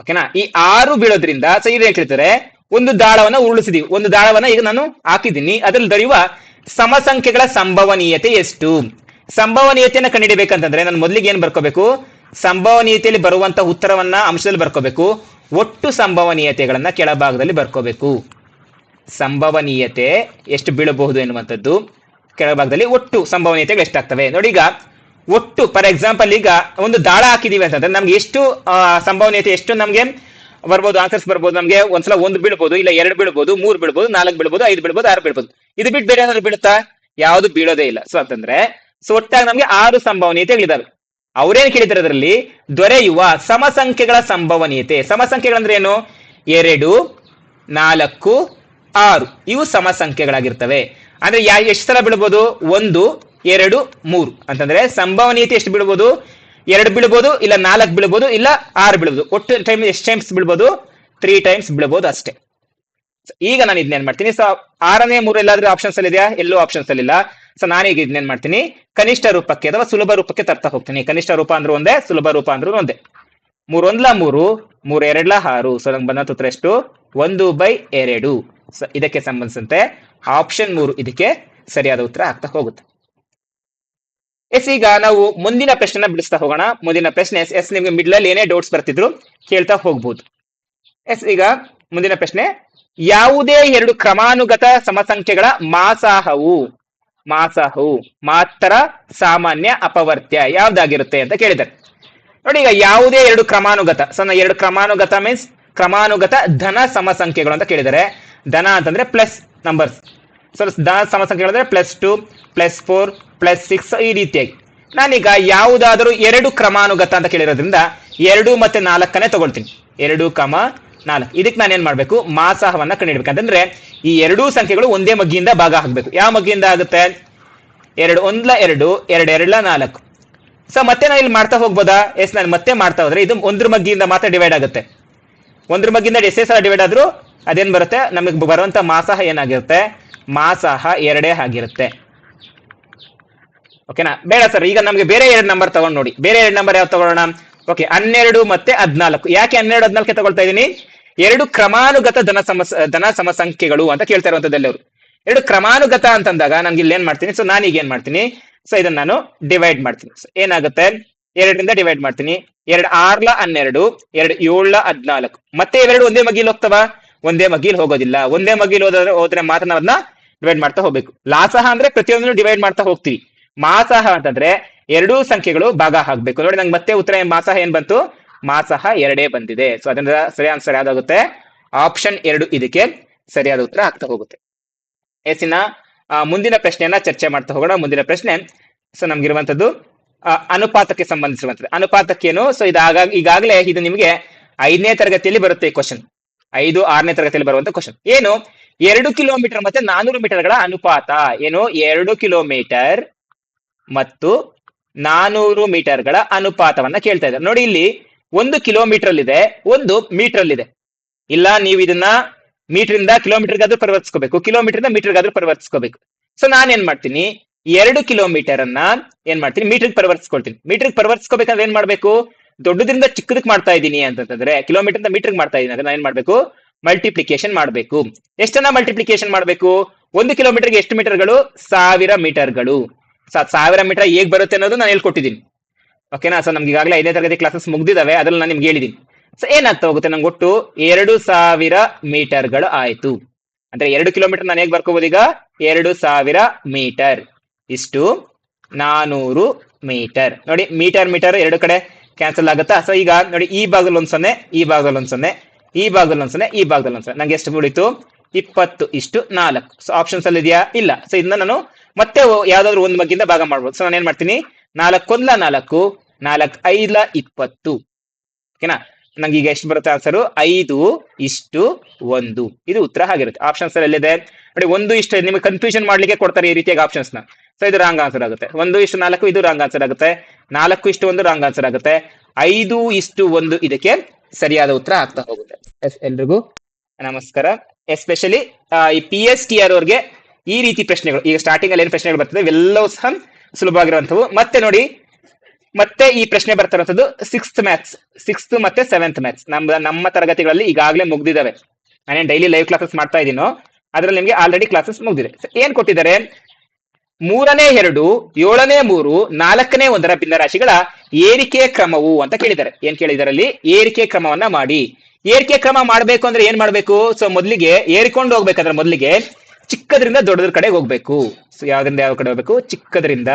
Speaker 1: ಓಕೆನಾ ಈ ಆರು ಬೀಳೋದ್ರಿಂದ ಸೊ ಇದು ಹೇಳ್ತಿರ್ತಾರೆ ಒಂದು ದಾಳವನ್ನ ಉರುಳಿಸಿದೀವಿ. ಒಂದು ದಾಳವನ್ನ ಈಗ ನಾನು ಹಾಕಿದ್ದೀನಿ. ಅದ್ರಲ್ಲಿ ದೊರೆಯುವ ಸಮಸಂಖ್ಯೆಗಳ ಸಂಭವನೀಯತೆ ಎಷ್ಟು? ಸಂಭವನೀಯತೆಯನ್ನು ಕಂಡುಹಿಡಿಬೇಕಂತಂದ್ರೆ ನಾನು ಮೊದಲಿಗೆ ಏನ್ ಬರ್ಕೋಬೇಕು? ಸಂಭವನೀಯತೆಯಲ್ಲಿ ಬರುವಂತ ಉತ್ತರವನ್ನ ಅಂಶದಲ್ಲಿ ಬರ್ಕೋಬೇಕು. ಒಟ್ಟು ಸಂಭವನೀಯತೆಗಳನ್ನ ಕೆಳಭಾಗದಲ್ಲಿ ಬರ್ಕೋಬೇಕು. ಸಂಭವನೀಯತೆ ಎಷ್ಟು ಬೀಳಬಹುದು ಎನ್ನುವಂಥದ್ದು. ಕೆಳಭಾಗದಲ್ಲಿ ಒಟ್ಟು ಸಂಭವನೀಯತೆಗಳು ಎಷ್ಟಾಗ್ತವೆ? ನೋಡಿ ಈಗ, ಒಟ್ಟು ಫಾರ್ ಎಕ್ಸಾಂಪಲ್ ಈಗ ಒಂದು ದಾಳ ಹಾಕಿದೀವಿ ಅಂತಂದ್ರೆ ನಮ್ಗೆ ಎಷ್ಟು ಸಂಭವನೀಯತೆ ಎಷ್ಟು ನಮ್ಗೆ ಬರ್ಬೋದು ಆನ್ಸರ್ಸ್ ಬರ್ಬೋದು, ನಮ್ಗೆ ಒಂದ್ಸಲ ಒಂದು ಬೀಳ್ಬೋದು, ಇಲ್ಲ ಎರಡು ಬೀಳ್ಬೋದು, ಮೂರು ಬೀಳ್ಬೋದು, ನಾಲ್ಕು ಬೀಳ್ಬೋದು, ಐದು ಬೀಳ್ಬೋದು, ಆರು ಬೀಳ್ಬೋದು. ಇದು ಬಿಟ್ಟು ಬೇರೆ ಏನಾದ್ರು ಬೀಳುತ್ತಾ? ಯಾವುದು ಬೀಳೋದೇ ಇಲ್ಲ. ಸೊ ಅಂತಂದ್ರೆ ಸೊ ಒಟ್ಟಾಗಿ ನಮ್ಗೆ ಆರು ಸಂಭವನೀಯತೆಗಳಿದಾವೆ. ಅವರೇನು ಕೇಳಿದ್ರೆ ಅದರಲ್ಲಿ? ದೊರೆಯುವ ಸಮಸಂಖ್ಯೆಗಳ ಸಂಭವನೀಯತೆ. ಸಮಸಂಖ್ಯೆಗಳಂದ್ರೆ ಏನು? ಎರಡು, ನಾಲ್ಕು, ಆರು. ಇವು ಸಮಸಂಖ್ಯೆಗಳಾಗಿರ್ತವೆ. ಅಂದ್ರೆ ಯಾ ಎಷ್ಟು ಸಲ ಬೀಳ್ಬೋದು? ಒಂದು, ಎರಡು, ಮೂರು. ಅಂತಂದ್ರೆ ಸಂಭವನೀಯತೆ ಎಷ್ಟು ಬೀಳ್ಬೋದು? ಎರಡು ಬೀಳ್ಬೋದು, ಇಲ್ಲ ನಾಲ್ಕು ಬೀಳ್ಬೋದು, ಇಲ್ಲ ಆರು ಬೀಳ್ಬೋದು. ಒಟ್ಟು ಟೈಮ್ ಎಷ್ಟು ಟೈಮ್ಸ್ ಬೀಳ್ಬೋದು? ತ್ರೀ ಟೈಮ್ಸ್ ಬೀಳ್ಬೋದು ಅಷ್ಟೇ. ಈಗ ನಾನು ಇದನ್ನೇನ್ ಮಾಡ್ತೀನಿ? ಸೊ ಆರನೇ, ಮೂರು ಎಲ್ಲಾದ್ರೂ ಆಪ್ಷನ್ಸ್ ಅಲ್ಲಿ ಇದೆಯಾ? ಎಲ್ಲೂ ಆಪ್ಷನ್ಸ್ ಅಲ್ಲಿ ಇಲ್ಲ. ಸೊ ನಾನೀಗ ಇದನ್ನೇನ್ ಮಾಡ್ತೀನಿ? ಕನಿಷ್ಠ ರೂಪಕ್ಕೆ ಅಥವಾ ಸುಲಭ ರೂಪಕ್ಕೆ ತರ್ತಾ ಹೋಗ್ತೀನಿ. ಕನಿಷ್ಠ ರೂಪ ಅಂದ್ರೂ ಒಂದೇ, ಸುಲಭ ರೂಪ ಅಂದ್ರೂ ಒಂದೇ. ಮೂರೊಂದ್ಲ ಮೂರು ಮೂರ್ ಎರಡ್ಲ ಆರು. ಸೊ ನಂಗೆ ಬಂದ ಉತ್ತರ ಎಷ್ಟು? ಒಂದು ಬೈ ಎರಡು. ಇದಕ್ಕೆ ಸಂಬಂಧಿಸಿದಂತೆ ಆಪ್ಷನ್ ಮೂರು ಇದಕ್ಕೆ ಸರಿಯಾದ ಉತ್ತರ ಆಗ್ತಾ ಹೋಗುತ್ತೆ. ಎಸ್, ಈಗ ನಾವು ಮುಂದಿನ ಪ್ರಶ್ನೆನ ಬಿಡಿಸ್ತಾ ಹೋಗೋಣ. ಮುಂದಿನ ಪ್ರಶ್ನೆ ಎಸ್ ಎಸ್, ನಿಮ್ಗೆ ಮಿಡ್ಲಲ್ಲಿ ಏನೇ ಡೌಟ್ಸ್ ಬರ್ತಿದ್ರು ಕೇಳ್ತಾ ಹೋಗ್ಬೋದು. ಎಸ್, ಈಗ ಮುಂದಿನ ಪ್ರಶ್ನೆ, ಯಾವುದೇ ಎರಡು ಕ್ರಮಾನುಗತ ಸಮಸಂಖ್ಯೆಗಳ ಮಾಸಾಹವು ಮಾಸಾಹವು ಮಾತ್ರ ಸಾಮಾನ್ಯ ಅಪವರ್ತ್ಯ ಯಾವ್ದಾಗಿರುತ್ತೆ ಅಂತ ಕೇಳಿದ್ದಾರೆ. ನೋಡಿ, ಈಗ ಯಾವುದೇ ಎರಡು ಕ್ರಮಾನುಗತ ಸೊ ಎರಡು ಕ್ರಮಾನುಗತ ಮೀನ್ಸ್ ಕ್ರಮಾನುಗತ ಧನ ಸಮಸಂಖ್ಯೆಗಳು ಅಂತ ಕೇಳಿದ್ದಾರೆ. ಧನ ಅಂತಂದ್ರೆ ಪ್ಲಸ್ ನಂಬರ್ಸ್ ಸೊ ಧನ ಸಮಸಂಖ್ಯೆ ಹೇಳಿದ್ರೆ plus two plus four plus six ಈ ರೀತಿಯಾಗಿ. ನಾನೀಗ ಯಾವುದಾದರೂ ಎರಡು ಕ್ರಮಾನುಗತ ಅಂತ ಕೇಳಿರೋದ್ರಿಂದ ಎರಡು ಮತ್ತೆ ನಾಲ್ಕನೇ ತಗೊಳ್ತೀನಿ. ಎರಡು ಕಮ ನಾಲ್ಕು. ಇದಕ್ಕೆ ನಾನು ಏನ್ ಮಾಡ್ಬೇಕು? ಮಾಸಹವನ್ನ ಕಂಡುಹಿಡ್ಬೇಕು. ಅಂತಂದ್ರೆ ಈ ಎರಡೂ ಸಂಖ್ಯೆಗಳು ಒಂದೇ ಮಗ್ಗಿಯಿಂದ ಭಾಗ ಹಾಕ್ಬೇಕು ಯಾವ ಮಗ್ಗಿಯಿಂದ ಆಗುತ್ತೆ? ಎರಡು, ಒಂದ್ಲ ಎರಡು ಎರಡು, ಎರಡ್ಲ ನಾಲ್ಕು. ಸೊ ಮತ್ತೆ ನಾನು ಇಲ್ಲಿ ಮಾಡ್ತಾ ಹೋಗ್ಬೋದಾ? ಎಸ್, ನಾನು ಮತ್ತೆ ಮಾಡ್ತಾ ಹೋದ್ರೆ ಇದು ಒಂದ್ರ ಮಗ್ಗಿಯಿಂದ ಮಾತ್ರ ಡಿವೈಡ್ ಆಗುತ್ತೆ. ಒಂದ್ರ ಮಗ್ಗಿಂದ ಎಸ್ ಎಸ್ ಡಿವೈಡ್ ಆದ್ರೂ ಅದೇನ್ ಬರುತ್ತೆ? ನಮಗೆ ಬರುವಂತ ಮಾಸಹ ಏನಾಗಿರುತ್ತೆ? ಮಾಸಹ ಎರಡೇ ಆಗಿರುತ್ತೆ. ಓಕೆನಾ ಬೇಡ ಸರ್ ಈಗ ನಮಗೆ ಬೇರೆ ಎರಡು ನಂಬರ್ ತಗೊಂಡು ನೋಡಿ. ಬೇರೆ ಎರಡು ನಂಬರ್ ಯಾವ್ದು ತಗೊಳ್ಳೋಣ? ಓಕೆ ಹನ್ನೆರಡು ಮತ್ತೆ ಹದ್ನಾಲ್ಕು. ಯಾಕೆ ಹನ್ನೆರಡು ಹದ್ನಾಲ್ಕೆ ತಗೊಳ್ತಾ ಇದ್ದೀನಿ ಎರಡು ಕ್ರಮಾನುಗತ ಧನ ಸಮ ಧನ ಸಮಸಂಖ್ಯೆಗಳು ಅಂತ ಕೇಳ್ತಾ ಇರುವಂತದ್ದಲ್ಲಿ ಅವರು. ಎರಡು ಕ್ರಮಾನುಗತ ಅಂತಂದಾಗ ನನ್ಗೆ ಇಲ್ಲಿ ಏನ್ ಮಾಡ್ತೀನಿ? ಸೊ ಈಗ ಏನ್ ಮಾಡ್ತೀನಿ? ಸೊ ಇದನ್ನ ನಾನು ಡಿವೈಡ್ ಮಾಡ್ತೀನಿ. ಏನಾಗುತ್ತೆ? ಎರಡರಿಂದ ಡಿವೈಡ್ ಮಾಡ್ತೀನಿ. ಎರಡು ಆರ್ಲ ಹನ್ನೆರಡು, ಎರಡು ಏಳ್ಲ ಹದ್ನಾಲ್ಕು. ಮತ್ತೆ ಇವೆರಡು ಒಂದೇ ಮಗಿಲ್ ಹೋಗ್ತವ? ಒಂದೇ ಮಗಿಲ್ ಹೋಗೋದಿಲ್ಲ. ಒಂದೇ ಮಗಿಲ್ ಹೋದ್ರೆ ಹೋದ್ರೆ ಮಾತ್ರ ನಾವು ಅದನ್ನ ಡಿವೈಡ್ ಮಾಡ್ತಾ ಹೋಗ್ಬೇಕು. ಲಾಸಹ ಅಂದ್ರೆ ಪ್ರತಿಯೊಂದನ್ನು ಡಿವೈಡ್ ಮಾಡ್ತಾ ಹೋಗ್ತೀವಿ. ಮಾಸಹ ಅಂತಂದ್ರೆ ಎರಡೂ ಸಂಖ್ಯೆಗಳು ಭಾಗ ಹಾಕ್ಬೇಕು ನೋಡಿ ನಂಗೆ ಮತ್ತೆ ಉತ್ತರ ಮಾಸಹ ಏನ್ ಬಂತು? ಮಾಸಹ ಎರಡೇ ಬಂದಿದೆ. ಸೊ ಅದರಿಂದ ಸರಿ ಆನ್ಸರ್ ಯಾವ್ದಾಗುತ್ತೆ? ಆಪ್ಷನ್ ಎರಡು ಇದಕ್ಕೆ ಸರಿಯಾದ ಉತ್ತರ ಆಗ್ತಾ ಹೋಗುತ್ತೆ. ಎಸ್ಸಿನ ಆ, ಮುಂದಿನ ಪ್ರಶ್ನೆಯನ್ನ ಚರ್ಚೆ ಮಾಡ್ತಾ ಹೋಗೋಣ. ಮುಂದಿನ ಪ್ರಶ್ನೆ ಸೊ ನಮ್ಗಿರುವಂತದ್ದು ಅನುಪಾತಕ್ಕೆ ಸಂಬಂಧಿಸಿರುವಂತದ್ದು ಅನುಪಾತಕ್ಕೇನು? ಸೊ ಇದಾಗ ಈಗಾಗಲೇ ಇದು ನಿಮಗೆ ಐದನೇ ತರಗತಿಯಲ್ಲಿ ಬರುತ್ತೆ ಈ ಕ್ವಶನ್ ಐದು, ಆರನೇ ತರಗತಿಯಲ್ಲಿ ಬರುವಂತ ಕ್ವಶನ್ ಏನು? ಎರಡು ಕಿಲೋಮೀಟರ್ ಮತ್ತೆ ನಾನೂರು ಮೀಟರ್ಗಳ ಅನುಪಾತ. ಏನು? ಎರಡು ಕಿಲೋಮೀಟರ್ ಮತ್ತು ನಾನೂರು ಮೀಟರ್ಗಳ ಅನುಪಾತವನ್ನ ಕೇಳ್ತಾ ಇದ್ದಾರೆ. ನೋಡಿ ಇಲ್ಲಿ ಒಂದು ಕಿಲೋಮೀಟರ್ ಇದೆ ಒಂದು ಮೀಟರ್ ಅಲ್ಲಿ ಇದೆ ಇಲ್ಲ, ನೀವು ಇದನ್ನ ಮೀಟರ್ ಇಂದ ಕಿಲೋಮೀಟರ್ಗಾದ್ರೂ ಪರಿವರ್ತಿಸ್ಕೋಬೇಕು. ಕಿಲೋಮೀಟರ್ ಇಂದ ಮೀಟರ್ಗಾದ್ರೂ ಪರಿವರ್ತಿಸ್ಕೋಬೇಕು. ಸೊ ನಾನು ಏನ್ ಮಾಡ್ತೀನಿ? ಎರಡು ಕಿಲೋಮೀಟರ್ ಅನ್ನ ಏನ್ ಮಾಡ್ತೀನಿ? ಮೀಟರ್ ಪರಿವರ್ತಿಸ್ಕೊಳ್ತೀನಿ. ಮೀಟರ್ ಪರಿವರ್ತಿಸ್ಕೋಬೇಕಂದ್ರೆ ಏನ್ ಮಾಡ್ಬೇಕು? ದೊಡ್ಡದ್ರಿಂದ ಚಿಕ್ಕದಕ್ಕೆ ಮಾಡ್ತಾ ಇದ್ದೀನಿ ಅಂತಂದ್ರೆ ಕಿಲೋಮೀಟರ್ ಇಂದ ಮೀಟರ್ ಮಾಡ್ತಾ ಇದ್ದೀನಿ. ಅಂದ್ರೆ ನಾನು ಏನ್ ಮಾಡ್ಬೇಕು? ಮಲ್ಟಿಪ್ಲಿಕೇಶನ್ ಮಾಡ್ಬೇಕು. ಎಷ್ಟನ್ನ ಮಲ್ಟಿಪ್ಲಿಕೇಶನ್ ಮಾಡ್ಬೇಕು? ಒಂದು ಕಿಲೋಮೀಟರ್ಗೆ ಎಷ್ಟು ಮೀಟರ್ಗಳು ಸಾವಿರ ಮೀಟರ್ಗಳು ಸಾವಿರ ಮೀಟರ್ ಹೇಗ್ ಬರುತ್ತೆ ಅನ್ನೋದು ನಾನು ಹೇಳ್ಕೊಟ್ಟಿದ್ದೀನಿ. ಓಕೆನಾ ಸೊ ನಮ್ಗೆ ಈಗಾಗಲೇ ಐದನೇ ತರಗತಿ ಕ್ಲಾಸಸ್ ಮುಗ್ದಿದಾವೆ. ಅದ್ರಲ್ಲಿ ನಾನು ನಿಮ್ಗೆ ಹೇಳಿದೀನಿ ಸೊ ಏನಾಗ್ತಾ ಹೋಗುತ್ತೆ ನಂಗೆ ಒಟ್ಟು? ಎರಡು ಸಾವಿರ ಮೀಟರ್ಗಳು ಆಯ್ತು. ಅಂದ್ರೆ ಎರಡು ಕಿಲೋಮೀಟರ್ ನಾನು ಹೇಗ್ ಬರ್ಕೋಬಹುದು ಈಗ? ಎರಡು ಸಾವಿರ ಮೀಟರ್ ಇಷ್ಟು ನಾನೂರು ಮೀಟರ್ ನೋಡಿ ಮೀಟರ್ ಮೀಟರ್ ಎರಡು ಕಡೆ. ಕ್ಯಾನ್ಸಲ್ ಆಗುತ್ತಾ? ಸೊ ಈಗ ನೋಡಿ, ಈ ಭಾಗದಲ್ಲಿ ಒಂದ್ ಸೊನ್ನೆ, ಈ ಭಾಗದಲ್ಲಿ ಒಂದ್ ಸೊನ್ನೆ, ಈ ಭಾಗದಲ್ಲಿ ಒಂದ್ ಸೊನ್ನೆ, ಈ ಭಾಗದಲ್ಲಿ ಒಂದ್ ಸೊನ್ನೆ. ನಂಗೆ ಎಷ್ಟು ಬೀಳಿತು ಇಪ್ಪತ್ತು ಇಷ್ಟು ನಾಲ್ಕು. ಸೊ ಆಪ್ಷನ್ಸ್ ಅಲ್ಲಿ ಇದೆಯಾ? ಇಲ್ಲ. ಸೊ ಇದನ್ನ ನಾನು ಮತ್ತೆ ಯಾವ್ದಾದ್ರು ಒಂದ್ ಮಗ್ಗಿಂದ ಭಾಗ ಮಾಡ್ಬೋದು. ಸೊ ನಾನು ಏನ್ ಮಾಡ್ತೀನಿ? ನಾಲ್ಕೊಂದ್ಲ ನಾಲ್ಕು ನಾಲ್ಕು ಐದ್ಲ ಇಪ್ಪತ್ತು. ಓಕೆನಾ? ನಂಗೆ ಈಗ ಎಷ್ಟು ಬರುತ್ತೆ ಆನ್ಸರ್ ಐದು ಇಷ್ಟು ಒಂದು. ಇದು ಉತ್ತರ ಆಗಿರುತ್ತೆ ಆಪ್ಷನ್ಸ್ ಎಲ್ಲಿದೆ? ನೋಡಿ, ಒಂದು ಇಷ್ಟು ನಿಮಗೆ ಕನ್ಫ್ಯೂಷನ್ ಮಾಡ್ಲಿಕ್ಕೆ ಕೊಡ್ತಾರೆ ಈ ರೀತಿಯಾಗಿ ಆಪ್ಷನ್ಸ್ನ. ಸೊ ಇದು ರಾಂಗ್ ಆನ್ಸರ್ ಆಗುತ್ತೆ. ಒಂದು ಇಷ್ಟು ನಾಲ್ಕು, ಇದು ರಾಂಗ್ ಆನ್ಸರ್ ಆಗುತ್ತೆ. ನಾಲ್ಕು ಇಷ್ಟು ಒಂದು ರಾಂಗ್ ಆನ್ಸರ್ ಆಗುತ್ತೆ. ಐದು ಇಷ್ಟು ಒಂದು ಇದಕ್ಕೆ ಸರಿಯಾದ ಉತ್ತರ ಆಗ್ತಾ ಹೋಗುತ್ತೆ. ಎಸ್, ಎಲ್ರಿಗೂ ನಮಸ್ಕಾರ. ಎಸ್ಪೆಷಲಿ ಈ ಪಿ ಎಸ್ ಟಿ ಆರ್ ಅವ್ರಿಗೆ ಈ ರೀತಿ ಪ್ರಶ್ನೆಗಳು, ಈಗ ಸ್ಟಾರ್ಟಿಂಗ್ ಅಲ್ಲಿ ಏನು ಪ್ರಶ್ನೆಗಳು ಬರ್ತದೆ ಎಲ್ಲವೂ ಸಹ ಸುಲಭವಾಗಿರುವಂತವು ಮತ್ತೆ ನೋಡಿ, ಮತ್ತೆ ಈ ಪ್ರಶ್ನೆ ಬರ್ತಾ ಇರುವಂತದ್ದು ಸಿಕ್ಸ್ತ್ ಮ್ಯಾಥ್ಸ್ ಸಿಕ್ಸ್ತ್ ಮತ್ತೆ ಸೆವೆಂತ್ ಮ್ಯಾಥ್ಸ್ ನಮ್ಮ ನಮ್ಮ ತರಗತಿಗಳಲ್ಲಿ ಈಗಾಗಲೇ ಮುಗ್ದಿದ್ದಾವೆ. ನಾನೇನು ಡೈಲಿ ಲೈವ್ ಕ್ಲಾಸಸ್ ಮಾಡ್ತಾ ಇದೀನೋ ಅದ್ರಲ್ಲಿ ನಿಮ್ಗೆ ಆಲ್ರೆಡಿ ಕ್ಲಾಸಸ್ ಮುಗ್ದಿದೆ. ಏನ್ ಕೊಟ್ಟಿದ್ದಾರೆ? ಮೂರನೇ ಎರಡು, ಏಳನೇ ಮೂರು, ನಾಲ್ಕನೇ ಒಂದರ ಭಿನ್ನರಾಶಿಗಳ ಏರಿಕೆ ಕ್ರಮವು ಅಂತ ಕೇಳಿದ್ದಾರೆ. ಏನ್ ಕೇಳಿದ್ದಾರೆ ಅಲ್ಲಿ ಏರಿಕೆ ಕ್ರಮವನ್ನ ಮಾಡಿ. ಏರಿಕೆ ಕ್ರಮ ಮಾಡ್ಬೇಕು ಅಂದ್ರೆ ಏನ್ ಮಾಡ್ಬೇಕು? ಸೊ ಮೊದಲಿಗೆ ಏರಿಕೊಂಡು ಹೋಗ್ಬೇಕಾದ್ರೆ ಮೊದಲಿಗೆ ಚಿಕ್ಕದ್ರಿಂದ ದೊಡ್ಡದ್ರ ಕಡೆ ಹೋಗ್ಬೇಕು. ಸೊ ಯಾವ್ದ್ರಿಂದ ಯಾವ ಕಡೆ ಹೋಗ್ಬೇಕು? ಚಿಕ್ಕದ್ರಿಂದ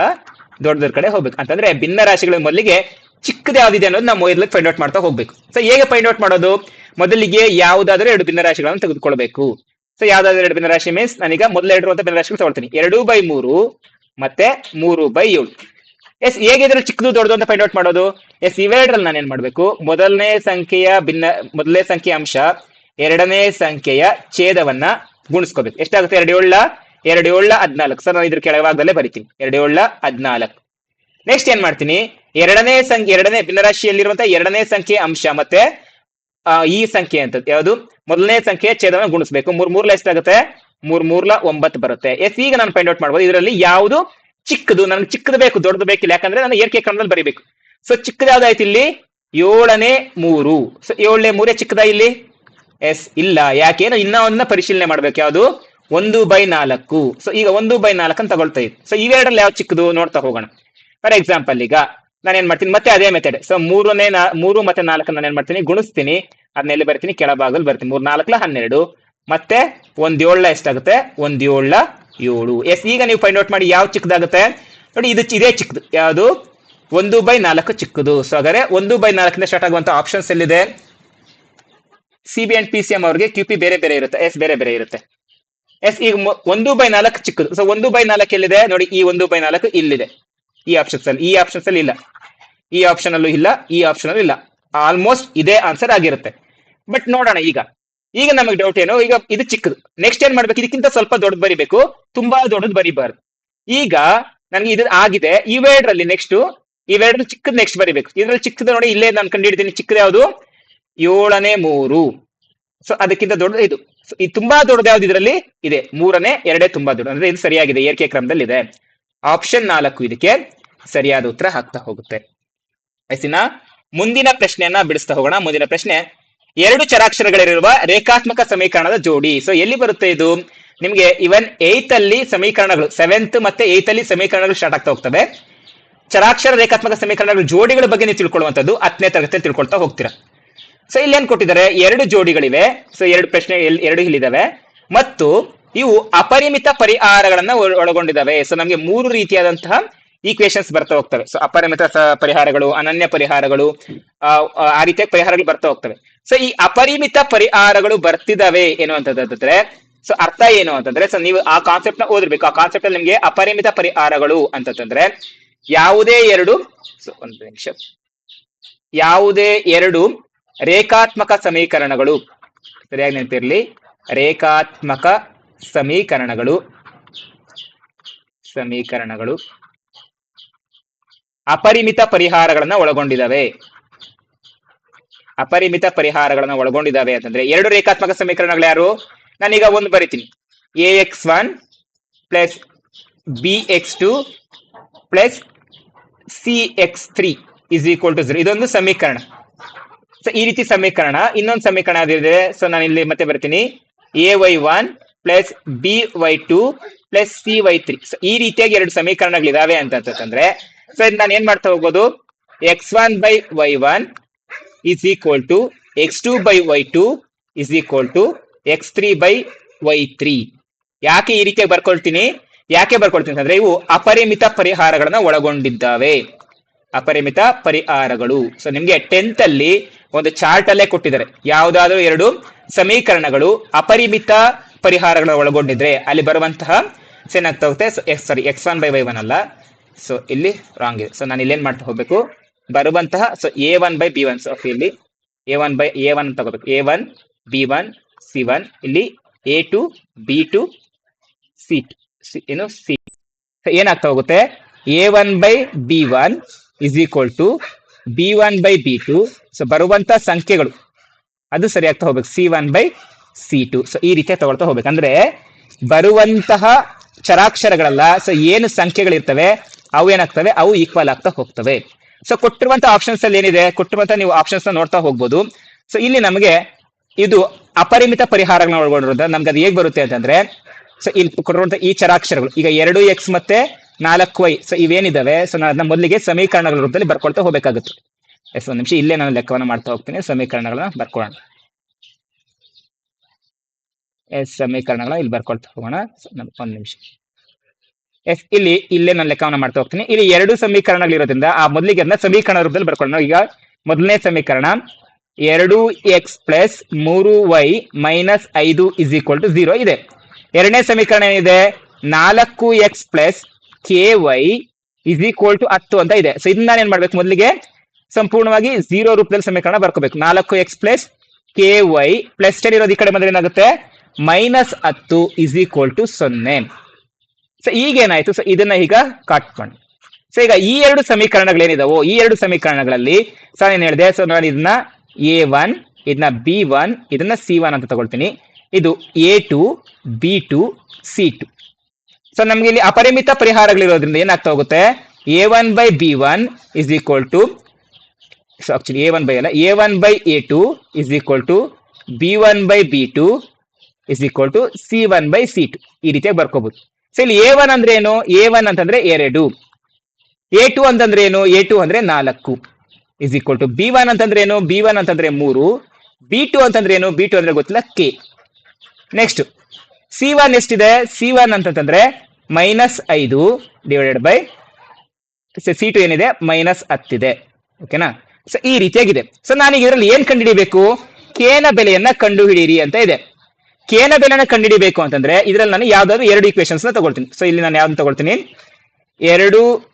Speaker 1: ದೊಡ್ಡದ್ರ ಕಡೆ ಹೋಗ್ಬೇಕು. ಅಂತಂದ್ರೆ ಭಿನ್ನ ರಾಶಿಗಳ ಮೊದಲಿಗೆ ಚಿಕ್ಕದ ಯಾವ್ದಿದೆ ಅನ್ನೋದು ನಾವು ಮೊದಲಿಗೆ ಫೈಂಡ್ ಔಟ್ ಮಾಡ್ತಾ ಹೋಗ್ಬೇಕು. ಸೊ ಹೇಗೆ ಫೈಂಡ್ ಔಟ್ ಮಾಡೋದು? ಮೊದಲಿಗೆ ಯಾವುದಾದ್ರೂ ಎರಡು ಭಿನ್ನ ರಾಶಿಗಳನ್ನು ತೆಗೆದುಕೊಳ್ಬೇಕು. ಸೊ ಯಾವ್ದಾದ್ರು ಎರಡು ಭಿನ್ನರಾಶಿ ಮೀನ್ಸ್ ನಾನೀಗ ಮೊದಲ ಎರಡು ಅಂತ ಭಿನ್ನರಾಶಿ ತಗೊಳ್ತೀನಿ. ಎರಡು ಬೈ ಮೂರು ಮತ್ತೆ ಮೂರು ಬೈ ಏಳು. ಎಸ್ ಹೇಗೆ ಇದ್ರಲ್ಲಿ ಚಿಕ್ಕದು ದೊಡ್ಡದು ಅಂತ ಫೈಂಡ್ ಔಟ್ ಮಾಡೋದು? ಎಸ್, ಇವೆರಡರಲ್ಲಿ ನಾನು ಏನ್ ಮಾಡ್ಬೇಕು? ಮೊದಲನೇ ಸಂಖ್ಯೆಯ ಭಿನ್ನ ಮೊದಲನೇ ಸಂಖ್ಯೆಯ ಅಂಶ, ಎರಡನೇ ಸಂಖ್ಯೆಯ ಛೇದವನ್ನ ಗುಣಿಸ್ಕೋಬೇಕು. ಎಷ್ಟಾಗುತ್ತೆ? ಎರಡು ಏಳ ಎರಡು ಏಳ, ಹದ್ನಾಲ್ಕು. ಸರ್, ನಾನು ಇದ್ರ ಕೆಳಭಾಗದಲ್ಲೇ ಬರಿತೀನಿ. ಎರಡು ಏಳ, ಹದ್ನಾಲ್ಕು. ನೆಕ್ಸ್ಟ್ ಏನ್ ಮಾಡ್ತೀನಿ? ಎರಡನೇ ಸಂಖ್ಯೆ, ಎರಡನೇ ಭಿನ್ನರಾಶಿಯಲ್ಲಿರುವಂತಹ ಎರಡನೇ ಸಂಖ್ಯೆ ಅಂಶ ಮತ್ತೆ ಈ ಸಂಖ್ಯೆ ಅಂತ ಯಾವುದು? ಮೊದಲನೇ ಸಂಖ್ಯೆ ಛೇದವನ್ನು ಗುಣಿಸ್ಬೇಕು. ಮೂರ್, ಮೂರ್ಲ ಎಷ್ಟಾಗುತ್ತೆ? ಮೂರ್, ಮೂರ್ಲ ಒಂಬತ್ತು ಬರುತ್ತೆ. ಎಸ್, ಈಗ ನಾನು ಫೈಂಡ್ ಔಟ್ ಮಾಡ್ಬೋದು. ಇದರಲ್ಲಿ ಯಾವುದು? ಚಿಕ್ಕದು. ನನಗೆ ಚಿಕ್ಕದು ಬೇಕು, ದೊಡ್ಡದು ಬೇಕಿಲ್ಲ. ಯಾಕಂದ್ರೆ ನಾನು ಏರ್ಕೆ ಕ್ರಮದಲ್ಲಿ ಬರೀಬೇಕು. ಸೊ ಚಿಕ್ಕದು ಯಾವ್ದಾಯ್ತು ಇಲ್ಲಿ? ಏಳನೇ ಮೂರು. ಸೊ ಏಳನೇ ಮೂರೇ ಚಿಕ್ಕದ ಇಲ್ಲಿ? ಎಸ್, ಇಲ್ಲ. ಯಾಕೇನು? ಇನ್ನ ಒಂದನ್ನ ಪರಿಶೀಲನೆ ಮಾಡ್ಬೇಕು. ಯಾವುದು? ಒಂದು ಬೈ ನಾಲ್ಕು. ಸೊ ಈಗ ಒಂದು ಬೈ ನಾಲ್ಕು ಅಂತ ತಗೊಳ್ತಾ ಇತ್ತು ಸೊ ಇವೆರಡರಲ್ಲಿ ಯಾವ್ದು ಚಿಕ್ಕದು? ನೋಡ್ತಾ ಹೋಗೋಣ. ಫಾರ್ ಎಕ್ಸಾಂಪಲ್ ಈಗ ನಾನು ಏನ್ ಮಾಡ್ತೀನಿ? ಮತ್ತೆ ಅದೇ ಮೆಥಡ್ ಸೊ ಮೂರನೇ ಮೂರು ಮತ್ತೆ ನಾಲ್ಕು ನಾನು ಏನ್ ಮಾಡ್ತೀನಿ? ಗುಣಿಸ್ತೀನಿ. ಅದನ್ನೆಲ್ಲಿ ಬರ್ತೀನಿ? ಕೆಳಭಾಗದಲ್ಲಿ ಬರ್ತೀನಿ. ಮೂರ್, ನಾಲ್ಕಲ ಹನ್ನೆರಡು. ಮತ್ತೆ ಒಂದ್ ಏಳ್ಲ ಎಷ್ಟಾಗುತ್ತೆ? ಒಂದ್ ಏಳ್ಲ ಏಳು. ಎಸ್, ಈಗ ನೀವು ಫೈಂಡ್ ಔಟ್ ಮಾಡಿ ಯಾವ ಚಿಕ್ಕದಾಗುತ್ತೆ? ನೋಡಿ, ಇದು ಇದೇ ಚಿಕ್ಕದು ಯಾವುದು? ಒಂದು ಬೈ ನಾಲ್ಕು ಚಿಕ್ಕದು. ಸೊ ಹಾಗಾದ್ರೆ ಒಂದು ಬೈ ನಾಲ್ಕಿಂದ ಸ್ಟಾರ್ಟ್ ಆಗುವಂತ ಆಪ್ಷನ್ಸ್ ಎಲ್ಲಿದೆ? C B and P C M ಅವ್ರಿಗೆ ಕ್ಯೂ ಪಿ ಬೇರೆ ಬೇರೆ ಇರುತ್ತೆ. ಎಸ್ ಬೇರೆ ಬೇರೆ ಇರುತ್ತೆ. ಎಸ್ ಈಗ ಒಂದು ಬೈ ನಾಲ್ಕು ಚಿಕ್ಕದು. ಸೊ ಒಂದು ಬೈ ನಾಲ್ಕು ಎಲ್ಲಿದೆ? ನೋಡಿ, ಈ ಒಂದು ಬೈ ನಾಲ್ಕು ಇಲ್ಲಿದೆ. ಈ ಆಪ್ಷನ್ಸ್ ಅಲ್ಲಿ, ಈ ಆಪ್ಷನ್ಸ್ ಅಲ್ಲಿ ಇಲ್ಲ. ಈ ಆಪ್ಷನ್ ಅಲ್ಲೂ ಇಲ್ಲ, ಈ ಆಪ್ಷನ್ ಅಲ್ಲೂ ಇಲ್ಲ. ಆಲ್ಮೋಸ್ಟ್ ಇದೇ ಆನ್ಸರ್ ಆಗಿರುತ್ತೆ. ಬಟ್ ನೋಡೋಣ ಈಗ. ಈಗ ನಮಗೆ ಡೌಟ್ ಏನು? ಈಗ ಇದು ಚಿಕ್ಕದು. ನೆಕ್ಸ್ಟ್ ಏನ್ ಮಾಡ್ಬೇಕು? ಇದಕ್ಕಿಂತ ಸ್ವಲ್ಪ ದೊಡ್ಡದು ಬರಿಬೇಕು ತುಂಬಾ ದೊಡ್ಡದು ಬರಿಬಾರ್ದು. ಈಗ ನನಗೆ ಇದು ಆಗಿದೆ. ಇವೆರಡರಲ್ಲಿ ನೆಕ್ಸ್ಟ್ ಇವೆರಡರಲ್ಲಿ ಚಿಕ್ಕದ್ ನೆಕ್ಸ್ಟ್ ಬರಿಬೇಕು. ಇದ್ರಲ್ಲಿ ಚಿಕ್ಕದು ನೋಡಿ ಇಲ್ಲೇ ನಾನು ಕಂಡುಹಿಡಿತೀನಿ. ಚಿಕ್ಕದು ಯಾವುದು? ಏಳನೇ ಮೂರು. ಸೊ ಅದಕ್ಕಿಂತ ದೊಡ್ಡದು ಇದು. ಇದು ತುಂಬಾ ದೊಡ್ಡದು ಯಾವ್ದು ಇದರಲ್ಲಿ? ಇದೆ. ಮೂರನೇ, ಎರಡೇ ತುಂಬಾ ದೊಡ್ಡ ಅಂದ್ರೆ ಇದು ಸರಿಯಾಗಿದೆ. ಏರಿಕೆ ಕ್ರಮದಲ್ಲಿ ಇದೆ ಆಪ್ಷನ್ ನಾಲ್ಕು ಇದಕ್ಕೆ ಸರಿಯಾದ ಉತ್ತರ ಹಾಕ್ತಾ ಹೋಗುತ್ತೆ. ಆಯ್ತಿನ? ಮುಂದಿನ ಪ್ರಶ್ನೆಯನ್ನ ಬಿಡಿಸ್ತಾ ಹೋಗೋಣ. ಮುಂದಿನ ಪ್ರಶ್ನೆ, ಎರಡು ಚರಾಕ್ಷರಗಳಿರುವ ರೇಖಾತ್ಮಕ ಸಮೀಕರಣದ ಜೋಡಿ. ಸೊ ಎಲ್ಲಿ ಬರುತ್ತೆ ಇದು? ನಿಮ್ಗೆ ಇವನ್ ಏತ್ ಅಲ್ಲಿ ಸಮೀಕರಣಗಳು ಸೆವೆಂತ್ ಮತ್ತೆ ಏತ್ ಅಲ್ಲಿ ಸಮೀಕರಣಗಳು ಸ್ಟಾರ್ಟ್ ಆಗ್ತಾ ಹೋಗ್ತವೆ. ಚರಾಕ್ಷರ ರೇಖಾತ್ಮಕ ಸಮೀಕರಣಗಳ ಜೋಡಿಗಳ ಬಗ್ಗೆ ನೀವು ತಿಳ್ಕೊಳ್ಳುವಂತದ್ದು ಹತ್ತನೇ ತರಗತಿಯಲ್ಲಿ ತಿಳ್ಕೊಳ್ತಾ ಹೋಗ್ತೀರಾ. ಸೊ ಇಲ್ಲಿ ಏನ್ ಕೊಟ್ಟಿದ್ದಾರೆ? ಎರಡು ಜೋಡಿಗಳಿವೆ. ಸೊ ಎರಡು ಪ್ರಶ್ನೆ ಎರಡು ಇಲ್ಲಿದಾವೆ. ಮತ್ತು ಇವು ಅಪರಿಮಿತ ಪರಿಹಾರಗಳನ್ನ ಒಳ- ಒಳಗೊಂಡಿದ್ದಾವೆ. ಸೊ ನಮಗೆ ಮೂರು ರೀತಿಯಾದಂತಹ ಈಕ್ವೇಶನ್ಸ್ ಬರ್ತಾ ಹೋಗ್ತವೆ. ಸೊ ಅಪರಿಮಿತ ಪರಿಹಾರಗಳು ಅನನ್ಯ ಪರಿಹಾರಗಳು ಆ, ರೀತಿಯ ಪರಿಹಾರಗಳು ಬರ್ತಾ ಹೋಗ್ತವೆ. ಸೊ ಈ ಅಪರಿಮಿತ ಪರಿಹಾರಗಳು ಬರ್ತಿದಾವೆ ಏನು ಅಂತಂದ್ರೆ ಸೊ ಅರ್ಥ ಏನು ಅಂತಂದ್ರೆ ಸೊ ನೀವು ಆ ಕಾನ್ಸೆಪ್ಟ್ನ ಓದಿರ್ಬೇಕು ಆ ಕಾನ್ಸೆಪ್ಟ್ ಅಲ್ಲಿ ನಿಮ್ಗೆ ಅಪರಿಮಿತ ಪರಿಹಾರಗಳು ಅಂತಂದ್ರೆ ಯಾವುದೇ ಎರಡು ಸೊ ಒಂದು ನಿಮಿಷ. ಯಾವುದೇ ಎರಡು ರೇಖಾತ್ಮಕ ಸಮೀಕರಣಗಳು. ಸರಿಯಾಗಿ ನೆನಪಿರ್ಲಿ. ರೇಖಾತ್ಮಕ ಸಮೀಕರಣಗಳು ಸಮೀಕರಣಗಳು ಅಪರಿಮಿತ ಪರಿಹಾರಗಳನ್ನು ಒಳಗೊಂಡಿದ್ದಾವೆ ಅಪರಿಮಿತ ಪರಿಹಾರಗಳನ್ನು ಒಳಗೊಂಡಿದ್ದಾವೆ ಅಂತಂದ್ರೆ ಎರಡು ರೇಖಾತ್ಮಕ ಸಮೀಕರಣಗಳು ಯಾರು? ನಾನೀಗ ಒಂದು ಬರಿತೀನಿ. A X one plus B X two plus C X three is equal to zero ಇದೊಂದು ಸಮೀಕರಣ. ಸೊ ಈ ರೀತಿ ಸಮೀಕರಣ, ಇನ್ನೊಂದು ಸಮೀಕರಣ ಅದಿದೆ ಸೊ ನಾನು ಇಲ್ಲಿ ಮತ್ತೆ ಬರ್ತೀನಿ. A Y one plus B Y two plus C Y three ಈ ರೀತಿಯಾಗಿ ಎರಡು ಸಮೀಕರಣಗಳಿದಾವೆ ಅಂತ ಅಂತಂದ್ರೆ ಸೊ ಇದು ನಾನು ಏನ್ ಮಾಡ್ತಾ ಹೋಗೋದು? X one by Y one is equal to X two by Y two is equal to X three by Y three ಯಾಕೆ ಈ ರೀತಿಯಾಗಿ ಬರ್ಕೊಳ್ತೀನಿ? ಯಾಕೆ ಬರ್ಕೊಳ್ತೀನಿ ಅಂದ್ರೆ ಇವು ಅಪರಿಮಿತ ಪರಿಹಾರಗಳನ್ನ ಒಳಗೊಂಡಿದ್ದಾವೆ. ಅಪರಿಮಿತ ಪರಿಹಾರಗಳು. ಸೊ ನಿಮ್ಗೆ ಟೆಂತ್ ಅಲ್ಲಿ ಒಂದು ಚಾರ್ಟ್ ಅಲ್ಲೇ ಕೊಟ್ಟಿದ್ದಾರೆ. ಯಾವುದಾದ್ರೂ ಎರಡು ಸಮೀಕರಣಗಳು ಅಪರಿಮಿತ ಪರಿಹಾರಗಳನ್ನ ಒಳಗೊಂಡಿದ್ರೆ ಅಲ್ಲಿ ಬರುವಂತಹ ಏನಾಗ್ತಾ ಹೋಗುತ್ತೆ sorry X one by Y one ಅಲ್ಲ. ಸೊ ಇಲ್ಲಿ ರಾಂಗ್ ಇದೆ. ಸೊ ನಾನು ಇಲ್ಲೇನ್ ಮಾಡ್ತಾ ಹೋಗ್ಬೇಕು? ಬರುವಂತಹ so A one by B one so ಇಲ್ಲಿ A one by A one ತಗೋಬೇಕು. A one B one C one ಇಲ್ಲಿ A two B two C, ಏನು? ಸಿ ಏನಾಗ್ತಾ ಹೋಗುತ್ತೆ? A one by B one is equal to B one by B two so ಬರುವಂತ ಸಂಖ್ಯೆಗಳು. ಅದು ಸರಿ ಆಗ್ತಾ ಹೋಗ್ಬೇಕು. C one by C two so ಈ ರೀತಿ ತಗೊಳ್ತಾ ಹೋಗ್ಬೇಕು ಅಂದ್ರೆ ಬರುವಂತಹ ಚರಾಕ್ಷರಗಳಲ್ಲ ಸೊ ಏನು ಸಂಖ್ಯೆಗಳಿರ್ತವೆ, ಅವು ಏನಾಗ್ತವೆ, ಅವು ಈಕ್ವಲ್ ಆಗ್ತಾ ಹೋಗ್ತವೆ. ಸೊ ಕೊಟ್ಟಿರುವಂತಹ ಆಪ್ಷನ್ಸ್ ಅಲ್ಲಿ ಏನಿದೆ? ಕೊಟ್ಟಿರುವಂತಹ ನೀವು ಆಪ್ಷನ್ಸ್ ನೋಡ್ತಾ ಹೋಗ್ಬೋದು. ಸೊ ಇಲ್ಲಿ ನಮಗೆ ಇದು ಅಪರಿಮಿತ ಪರಿಹಾರಗಳನ್ನ ಒಳಗೊಂಡಿರೋದ್ರ ನಮ್ಗೆ ಅದು ಹೇಗೆ ಬರುತ್ತೆ ಅಂತಂದ್ರೆ ಸೊ ಇಲ್ಲಿ ಕೊಟ್ಟಿರುವಂತಹ ಈ ಚರಾಕ್ಷರಗಳು, ಈಗ ಎರಡು ಎಕ್ಸ್ ಮತ್ತೆ ನಾಲ್ಕು ವೈ ಸೊ ಇವೇನಿದಾವೆ? ಸೊ ನಾನು ಅದನ್ನ ಮೊದಲಿಗೆ ಸಮೀಕರಣಗಳ ರೂಪದಲ್ಲಿ ಬರ್ಕೊಳ್ತಾ ಹೋಗ್ಬೇಕಾಗುತ್ತೆ. ಎಸ್, ಒಂದ್ ನಿಮಿಷ, ಇಲ್ಲೇ ನಾನು ಲೆಕ್ಕವನ್ನು ಮಾಡ್ತಾ ಹೋಗ್ತೀನಿ, ಸಮೀಕರಣಗಳನ್ನ ಬರ್ಕೊಳ್ಳೋಣ. ಎಸ್ ಸಮೀಕರಣಗಳನ್ನ ಇಲ್ಲಿ ಬರ್ಕೊಳ್ತಾ ಹೋಗೋಣ. ಒಂದು ನಿಮಿಷ. ಎಸ್, ಇಲ್ಲಿ, ಇಲ್ಲೇ ನಾನು ಲೆಕ್ಕವನ್ನ ಮಾಡ್ತಾ ಹೋಗ್ತೀನಿ. ಇಲ್ಲಿ ಎರಡು ಸಮೀಕರಣಗಳಿರೋದ್ರಿಂದ ಆ ಮೊದಲಿಗೆ ಅದನ್ನ ಸಮೀಕರಣ ರೂಪದಲ್ಲಿ ಬರ್ಕೊಳ್ಳೋಣ. ಈಗ ಮೊದಲನೇ ಸಮೀಕರಣ. ಎರಡು ಎಕ್ಸ್ ಪ್ಲಸ್ ಮೂರು ವೈ ಮೈನಸ್ ಐದು ಇಸ್ ಈಕ್ವಲ್ ಟು ಝೀರೋ ಇದೆ. ಎರಡನೇ ಸಮೀಕರಣ ಏನಿದೆ? ನಾಲ್ಕು X plus K Y is equal to ಹತ್ತು ಅಂತ ಇದೆ. ಸೊ, ಇದನ್ನ ನಾನು ಏನ್ ಮಾಡ್ಬೇಕು ಮೊದಲಿಗೆ? ಸಂಪೂರ್ಣವಾಗಿ ಝೀರೋ ರೂಪದಲ್ಲಿ ಸಮೀಕರಣ ಬರ್ಕೋಬೇಕು. ನಾಲ್ಕು X plus K Y plus ten ಇರೋದು ಈ ಕಡೆ ಬಂದ್ರೆ ಏನಾಗುತ್ತೆ? ಮೈನಸ್ ಹತ್ತು ಇಸ್ ಈಕ್ವಲ್ ಟು ಸೊನ್ನೆ. ಸೊ ಈಗೇನಾಯ್ತು? ಸೊ ಇದನ್ನ ಈಗ ಕಟ್ ಮಾಡಿ. ಸೊ ಈಗ ಈ ಎರಡು ಸಮೀಕರಣಗಳೇನಿದಾವೋ, ಈ ಎರಡು ಸಮೀಕರಣಗಳಲ್ಲಿ ಸೊ ನಾನು ಹೇಳಿದೆ ಸೊ ನಾನು ಇದನ್ನ ಎ ಒನ್ ಇದನ್ನ ಬಿ ಒನ್ ಇದನ್ನ ಸಿ ಒನ್ ಅಂತ ತಗೊಳ್ತೀನಿ. ಇದು A two B two C two so ನಮ್ಗೆ ಇಲ್ಲಿ ಅಪರಿಮಿತ ಪರಿಹಾರಗಳಿರೋದ್ರಿಂದ ಏನಾಗ್ತಾ ಹೋಗುತ್ತೆ? A one by B one is equal to so actually A one by ಅಲ್ಲ A one by A two is equal to B one by B two is equal to C one by C two ಈ ರೀತಿಯಾಗಿ ಬರ್ಕೋಬಹುದು so ಇಲ್ಲಿ A one ಅಂದ್ರೆ ಏನು? A one ಅಂತಂದ್ರೆ ಎರಡು. A to ಅಂತಂದ್ರೆ ಏನು? ಎ ಟು ಅಂದ್ರೆ ನಾಲ್ಕು. Is equal to B one ಅಂತಂದ್ರೆ ಏನು? ಬಿ ಒನ್ ಅಂತಂದ್ರೆ ಮೂರು. ಬಿ ಟು ಅಂತಂದ್ರೆ ಏನು? ಬಿ ಟು ಅಂದ್ರೆ ಗೊತ್ತಿಲ್ಲ ಕೆ ನೆಕ್ಸ್ಟ್ ಸಿ ಒನ್ ಎಷ್ಟಿದೆ? ಸಿ ಒನ್ ಅಂತಂದ್ರೆ ಮೈನಸ್ ಐದು ಡಿವೈಡೆಡ್ ಬೈ ಸಿ ಟು ಏನಿದೆ? ಮೈನಸ್ ಹತ್ತಿದೆ. ಓಕೆನಾ ಸೊ ಈ ರೀತಿಯಾಗಿದೆ. ಸೊ ನಾನೀಗ ಇದರಲ್ಲಿ ಏನ್ ಕಂಡುಹಿಡಿಬೇಕು? ಕೆನ ಬೆಲೆಯನ್ನ ಕಂಡುಹಿಡಿಯಿರಿ ಅಂತ ಇದೆ. ಕೇನ ಬೆಲೆನ ಕಂಡುಹಿಡಿಬೇಕು ಅಂತಂದ್ರೆ ಇದರಲ್ಲಿ ನಾನು ಯಾವ್ದಾದ್ರು ಎರಡು ಇಕ್ವೇಶನ್ಸ್ನ ತಗೊಳ್ತೀನಿ. ಸೊ ಇಲ್ಲಿ ನಾನು ಯಾವ್ದು ತಗೊಳ್ತೀನಿ? ಎರಡು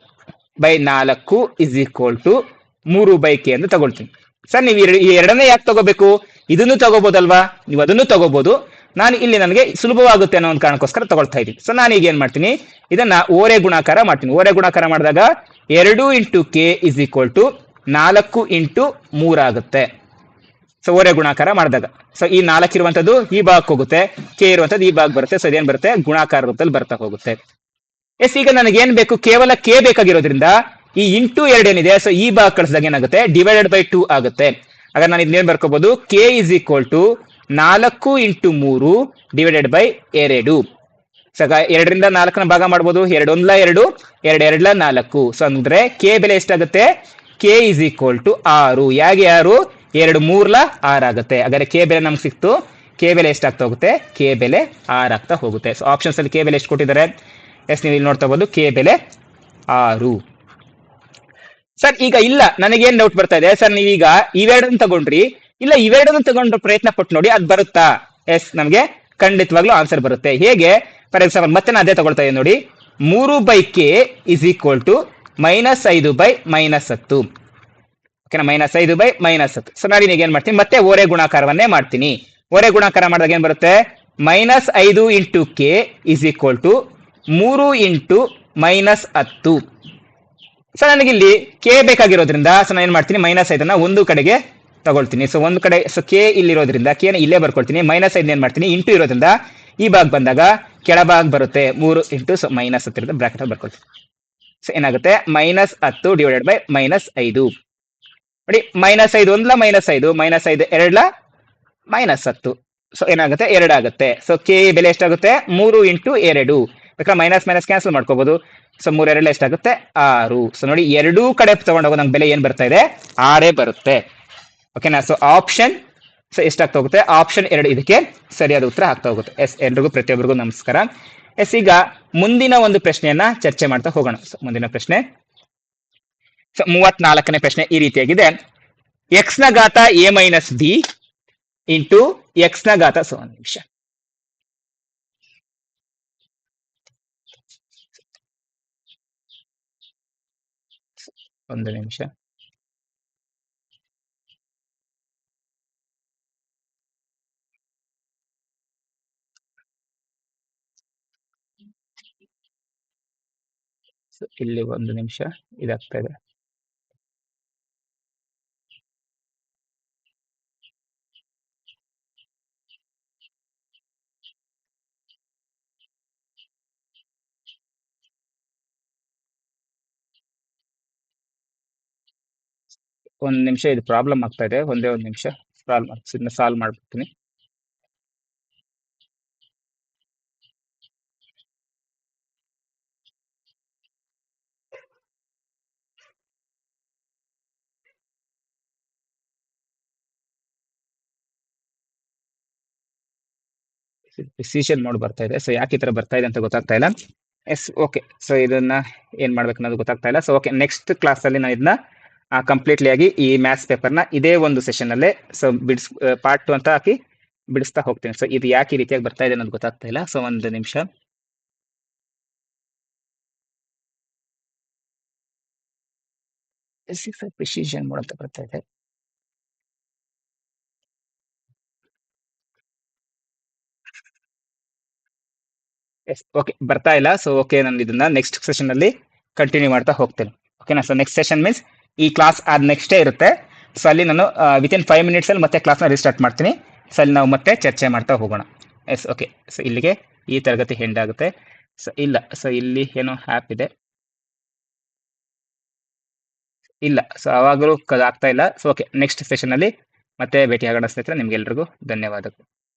Speaker 1: ಬೈ ನಾಲ್ಕು ಇಸ್ ಈಕ್ವಲ್ ಟು ಮೂರು ಬೈ ಕೆ ಅಂತ ತಗೊಳ್ತೀನಿ. ಸರ್, ನೀವು ಎರಡು- ಈ ಎರಡನ್ನೇ ಯಾಕೆ ತಗೋಬೇಕು? ಇದನ್ನು ತಗೋಬಹುದಲ್ವಾ ನೀವು ಅದನ್ನು ತಗೋಬಹುದು ನಾನು ಇಲ್ಲಿ ನನಗೆ ಸುಲಭವಾಗುತ್ತೆ ಅನ್ನೋ ಒಂದು ಕಾರಣಕ್ಕೋಸ್ಕರ ತಗೊಳ್ತಾ ಇದ್ದೀನಿ. ಸೊ ನಾನು ಈಗ ಏನ್ ಮಾಡ್ತೀನಿ? ಇದನ್ನ ಓರೆ ಗುಣಾಕಾರ ಮಾಡ್ತೀನಿ. ಓರೆ ಗುಣಾಕಾರ ಮಾಡಿದಾಗ ಎರಡು into K is equal to ನಾಲ್ಕು ಇಂಟು ಮೂರಾಗುತ್ತೆ. ಸೊ ಓರೆ ಗುಣಾಕಾರ ಮಾಡಿದಾಗ. ಸೊ ಈ ನಾಲ್ಕು ಇರುವಂತದ್ದು ಈ ಭಾಗಕ್ಕೆ ಹೋಗುತ್ತೆ. ಕೆ ಇರುವಂತದ್ದು ಈ ಭಾಗ ಬರುತ್ತೆ. ಸೊ ಇದೇನ್ ಬರುತ್ತೆ? ಗುಣಾಕಾರ ರೂಪದಲ್ಲಿ ಬರ್ತಾ ಹೋಗುತ್ತೆ. ಎಸ್, ಈಗ ನನಗೆ ಏನ್ ಬೇಕು? ಕೇವಲ ಕೆ ಬೇಕಾಗಿರೋದ್ರಿಂದ ಈ ಇಂಟು ಎರಡು ಏನಿದೆ? ಸೊ ಈ ಭಾಗ ಕಳಿಸಿದಾಗ ಏನಾಗುತ್ತೆ? ಡಿವೈಡೆಡ್ ಬೈ ಟೂ ಆಗುತ್ತೆ. ಆಗ ನಾನು ಇದನ್ನೇನ್ ಬರ್ಕೋಬಹುದು ಕೆ ಇಸ್ ಈಕ್ವಲ್ ಟು ನಾಲ್ಕು ಇಂಟು ಮೂರು ಡಿವೈಡೆಡ್ ಬೈ ಎರಡು. ಸೊ ಎರಡರಿಂದ ನಾಲ್ಕನ ಭಾಗ ಮಾಡ್ಬೋದು. ಒಂದ್ಲ ಎರಡು ಎರಡು ಎರಡ್ಲ ನಾಲ್ಕು. ಸೊ ಅಂದ್ರೆ ಕೆ ಬೆಲೆ ಎಷ್ಟಾಗುತ್ತೆ? ಕೆ ಇಸ್ ಈಕ್ವಲ್ ಟು ಆರು. ಯಾಕೆ ಆರು? ಎರಡು ಮೂರ್ಲ ಆರ್ ಆಗುತ್ತೆ. ಹಾಗಾದ್ರೆ ಕೆ ಬೆಲೆ ನಮ್ಗೆ ಸಿಕ್ತು. ಕೆ ಬೆಲೆ ಎಷ್ಟಾಗ್ತಾ ಹೋಗುತ್ತೆ? ಕೆ ಬೆಲೆ ಆರ್ ಆಗ್ತಾ ಹೋಗುತ್ತೆ. ಸೊ ಆಪ್ಷನ್ಸ್ ಅಲ್ಲಿ ಕೆ ಬೆಲೆ ಎಷ್ಟು ಕೊಟ್ಟಿದ್ದಾರೆ? ಎಸ್, ನೀವು ಇಲ್ಲಿ ನೋಡ್ತಾ ಹೋಗ್ಬೋದು ಕೆ ಬೆಲೆ ಆರು. ಸರ್, ಈಗ ಇಲ್ಲ, ನನಗೇನ್ ಡೌಟ್ ಬರ್ತಾ ಇದೆ. ಸರ್, ನೀವೀಗ ಇವೆರಡನ್ನ ತಗೊಂಡ್ರಿ. ಇಲ್ಲ, ಇವೆರಡನ್ನ ತಗೊಂಡ್ರ ಪ್ರಯತ್ನ ಪಟ್ಟು ನೋಡಿ, ಅದ್ ಬರುತ್ತಾ? ಎಸ್, ನಮಗೆ ಖಂಡಿತವಾಗ್ಲೂ ಆನ್ಸರ್ ಬರುತ್ತೆ. ಹೇಗೆ? ಫಾರ್ ಎಕ್ಸಾಂಪಲ್ ಮತ್ತೆ ನಾನು ಅದೇ ತಗೊಳ್ತಾ ಇದ್ದೀನಿ ನೋಡಿ. ಮೂರು by K is equal to minus ಐದು ಬೈ ಮೈನಸ್ ಹತ್ತು. ಓಕೆನಾ ಮೈನಸ್ ಐದು ಬೈ ಮೈನಸ್ ಹತ್ತು. ಸೊ ನಾನು ಏನ್ ಮಾಡ್ತೀನಿ? ಮತ್ತೆ ಓರೆ ಗುಣಾಕಾರವನ್ನೇ ಮಾಡ್ತೀನಿ. ಓರೆ ಗುಣಾಕಾರ ಮಾಡಿದಾಗ ಏನ್ ಬರುತ್ತೆ? ಮೈನಸ್ ಐದು into K is equal to ಮೂರು ಇಂಟು ಮೈನಸ್ ಹತ್ತು. ಸೊ ನನಗಿಲ್ಲಿ ಕೆ ಬೇಕಾಗಿರೋದ್ರಿಂದ ಸೊ ನಾನು ಏನ್ ಮಾಡ್ತೀನಿ? ಮೈನಸ್ ಐದನ್ನ ಒಂದು ಕಡೆಗೆ ತಗೊಳ್ತೀನಿ. ಸೊ ಒಂದು ಕಡೆ ಸೊ ಕೆ ಇಲ್ಲಿರೋದ್ರಿಂದ ಕೆ ಇಲ್ಲೇ ಬರ್ಕೊಳ್ತೀನಿ. ಮೈನಸ್ ಐದನ್ನ ಏನ್ ಮಾಡ್ತೀನಿ? ಇಂಟು ಇರೋದ್ರಿಂದ, ಈ ಭಾಗ ಬಂದಾಗ ಕೆಳಭಾಗ ಬರುತ್ತೆ. ಮೂರು ಇಂಟು ಸೊ ಮೈನಸ್ ಹತ್ತಿರದ ಬ್ರಾಕೆಟ್ ಬರ್ಕೊಳ್ತೀನಿ. ಸೊ ಏನಾಗುತ್ತೆ? ಮೈನಸ್ ಹತ್ತು ಡಿವೈಡೆಡ್ ಬೈ ಮೈನಸ್ ಐದು. ನೋಡಿ ಮೈನಸ್ ಐದು ಒಂದ್ಲ ಮೈನಸ್ ಐದು ಮೈನಸ್ ಐದು ಎರಡ್ಲ ಮೈನಸ್ ಹತ್ತು. ಸೊ ಏನಾಗುತ್ತೆ? ಎರಡಾಗುತ್ತೆ ಸೊ ಕೆ ಬೆಲೆ ಎಷ್ಟಾಗುತ್ತೆ? ಮೂರು ಇಂಟು ಎರಡು. ಬೇಕಾದ್ರೆ ಮೈನಸ್ ಮೈನಸ್ ಕ್ಯಾನ್ಸಲ್ ಮಾಡ್ಕೋಬಹುದು ಸೊ ಮೂರು ಎರಡಲ್ಲ ಎಷ್ಟಾಗುತ್ತೆ? ಆರು. ಸೊ ನೋಡಿ, ಎರಡೂ ಕಡೆ ತಗೊಂಡೋಗ ನಂಗೆ ಬೆಲೆ ಏನ್ ಬರ್ತಾ ಇದೆ? ಆರೇ ಬರುತ್ತೆ. ಓಕೆನಾ ಸೊ ಆಪ್ಷನ್ ಸೊ ಎಷ್ಟಾಗ್ತಾ ಹೋಗುತ್ತೆ? ಆಪ್ಷನ್ ಎರಡು ಇದಕ್ಕೆ ಸರಿಯಾದ ಉತ್ತರ ಆಗ್ತಾ ಹೋಗುತ್ತೆ. ಎಸ್, ಎಲ್ರಿಗೂ, ಪ್ರತಿಯೊಬ್ಬರಿಗೂ ನಮಸ್ಕಾರ. ಎಸ್, ಈಗ ಮುಂದಿನ ಒಂದು ಪ್ರಶ್ನೆಯನ್ನ ಚರ್ಚೆ ಮಾಡ್ತಾ ಹೋಗೋಣ. ಸೊ ಮುಂದಿನ ಪ್ರಶ್ನೆ. ಮೂವತ್ನಾಲ್ಕನೇ ಪ್ರಶ್ನೆ ಈ ರೀತಿಯಾಗಿದೆ. ಎಕ್ಸ್ನ ಘಾತ ಎ ಮೈನಸ್ ಬಿ ಇಂಟು ಎಕ್ಸ್ನ ಘಾತ ಸೊ ಒಂದು ನಿಮಿಷ. ಒಂದು ನಿಮಿಷ. ಇಲ್ಲಿ ಒಂದು ನಿಮಿಷ, ಇದಾಗ್ತಾ ಇದೆ. ಒಂದ್ ನಿಮಿಷ ಇದು ಪ್ರಾಬ್ಲಮ್ ಆಗ್ತಾ ಇದೆ. ಒಂದೇ ಒಂದು ನಿಮಿಷ ಪ್ರಾಬ್ಲಮ್ ಇದನ್ನ ಸಾಲ್ವ್ ಮಾಡ್ಬಿಡ್ತೀನಿ. ಡಿಸಿಷನ್ ಮೋಡ್ ಬರ್ತಾ ಇದೆ. ಸೊ ಯಾಕೆ ಈ ತರ ಬರ್ತಾ ಇದೆ ಅಂತ ಗೊತ್ತಾಗ್ತಾ ಇಲ್ಲ. ಎಸ್ ಓಕೆ ಸೊ ಇದನ್ನ ಏನ್ ಮಾಡ್ಬೇಕು ಅನ್ನೋದು ಗೊತ್ತಾಗ್ತಾ ಇಲ್ಲ. ಸೊ ಓಕೆ ನೆಕ್ಸ್ಟ್ ಕ್ಲಾಸ್ ಅಲ್ಲಿ ನಾನು ಇದನ್ನ ಕಂಪ್ಲೀಟ್ಲಿ ಆಗಿ ಈ ಮ್ಯಾಥ್ಸ್ ಪೇಪರ್ನ ಇದೇ ಒಂದು ಸೆಷನ್ ಅಲ್ಲೇ ಸೊ ಬಿಡಿಸ್ ಪಾರ್ಟ್ ಟು ಅಂತ ಹಾಕಿ ಬಿಡಿಸ್ತಾ ಹೋಗ್ತೀನಿ. ಸೊ ಇದು ಯಾಕೆ ಈ ರೀತಿಯಾಗಿ ಬರ್ತಾ ಇದೆ ಅನ್ನೋದು ಗೊತ್ತಾಗ್ತಾ ಇಲ್ಲ. ಸೊ ಒಂದು ನಿಮಿಷ. ಪ್ರಿಸಿಷನ್ ಮೋಡ್ ಅಂತ ಬರ್ತಾ ಇದೆ. ಎಸ್ ಓಕೆ ಬರ್ತಾ ಇಲ್ಲ. ಸೊ ಓಕೆ ನಾನು ಇದನ್ನ ನೆಕ್ಸ್ಟ್ ಸೆಷನ್ ಅಲ್ಲಿ ಕಂಟಿನ್ಯೂ ಮಾಡ್ತಾ ಹೋಗ್ತೇನೆ. ಓಕೆನಾ ಸೊ ನೆಕ್ಸ್ಟ್ ಸೆಷನ್ ಮೀನ್ಸ್ ಈ ಕ್ಲಾಸ್ ಆದ ನೆಕ್ಸ್ಟೇ ಇರುತ್ತೆ. ಸೊ ಅಲ್ಲಿ ನಾನು ವಿತಿನ್ ಫೈವ್ ಮಿನಿಟ್ಸ್ ಅಲ್ಲಿ ಮತ್ತೆ ಕ್ಲಾಸ್ನ ರಿಸ್ಟಾರ್ಟ್ ಮಾಡ್ತೀನಿ. ಸೊ ಅಲ್ಲಿ ನಾವು ಮತ್ತೆ ಚರ್ಚೆ ಮಾಡ್ತಾ ಹೋಗೋಣ. ಎಸ್ ಓಕೆ ಸೊ ಇಲ್ಲಿಗೆ ಈ ತರಗತಿ ಹೆಂಡ್ ಆಗುತ್ತೆ. ಸೊ ಇಲ್ಲ. ಸೊ ಇಲ್ಲಿ ಏನೋ ಆ್ಯಪ್ ಇದೆ. ಇಲ್ಲ. ಸೊ ಆವಾಗಲೂ ಆಗ್ತಾ ಇಲ್ಲ. ಸೊ ಓಕೆ ನೆಕ್ಸ್ಟ್ ಸೆಷನ್ ಅಲ್ಲಿ ಮತ್ತೆ ಭೇಟಿ ಆಗೋಣ ಸ್ನೇಹಿತರೆ. ನಿಮ್ಗೆಲ್ರಿಗೂ ಧನ್ಯವಾದಗಳು.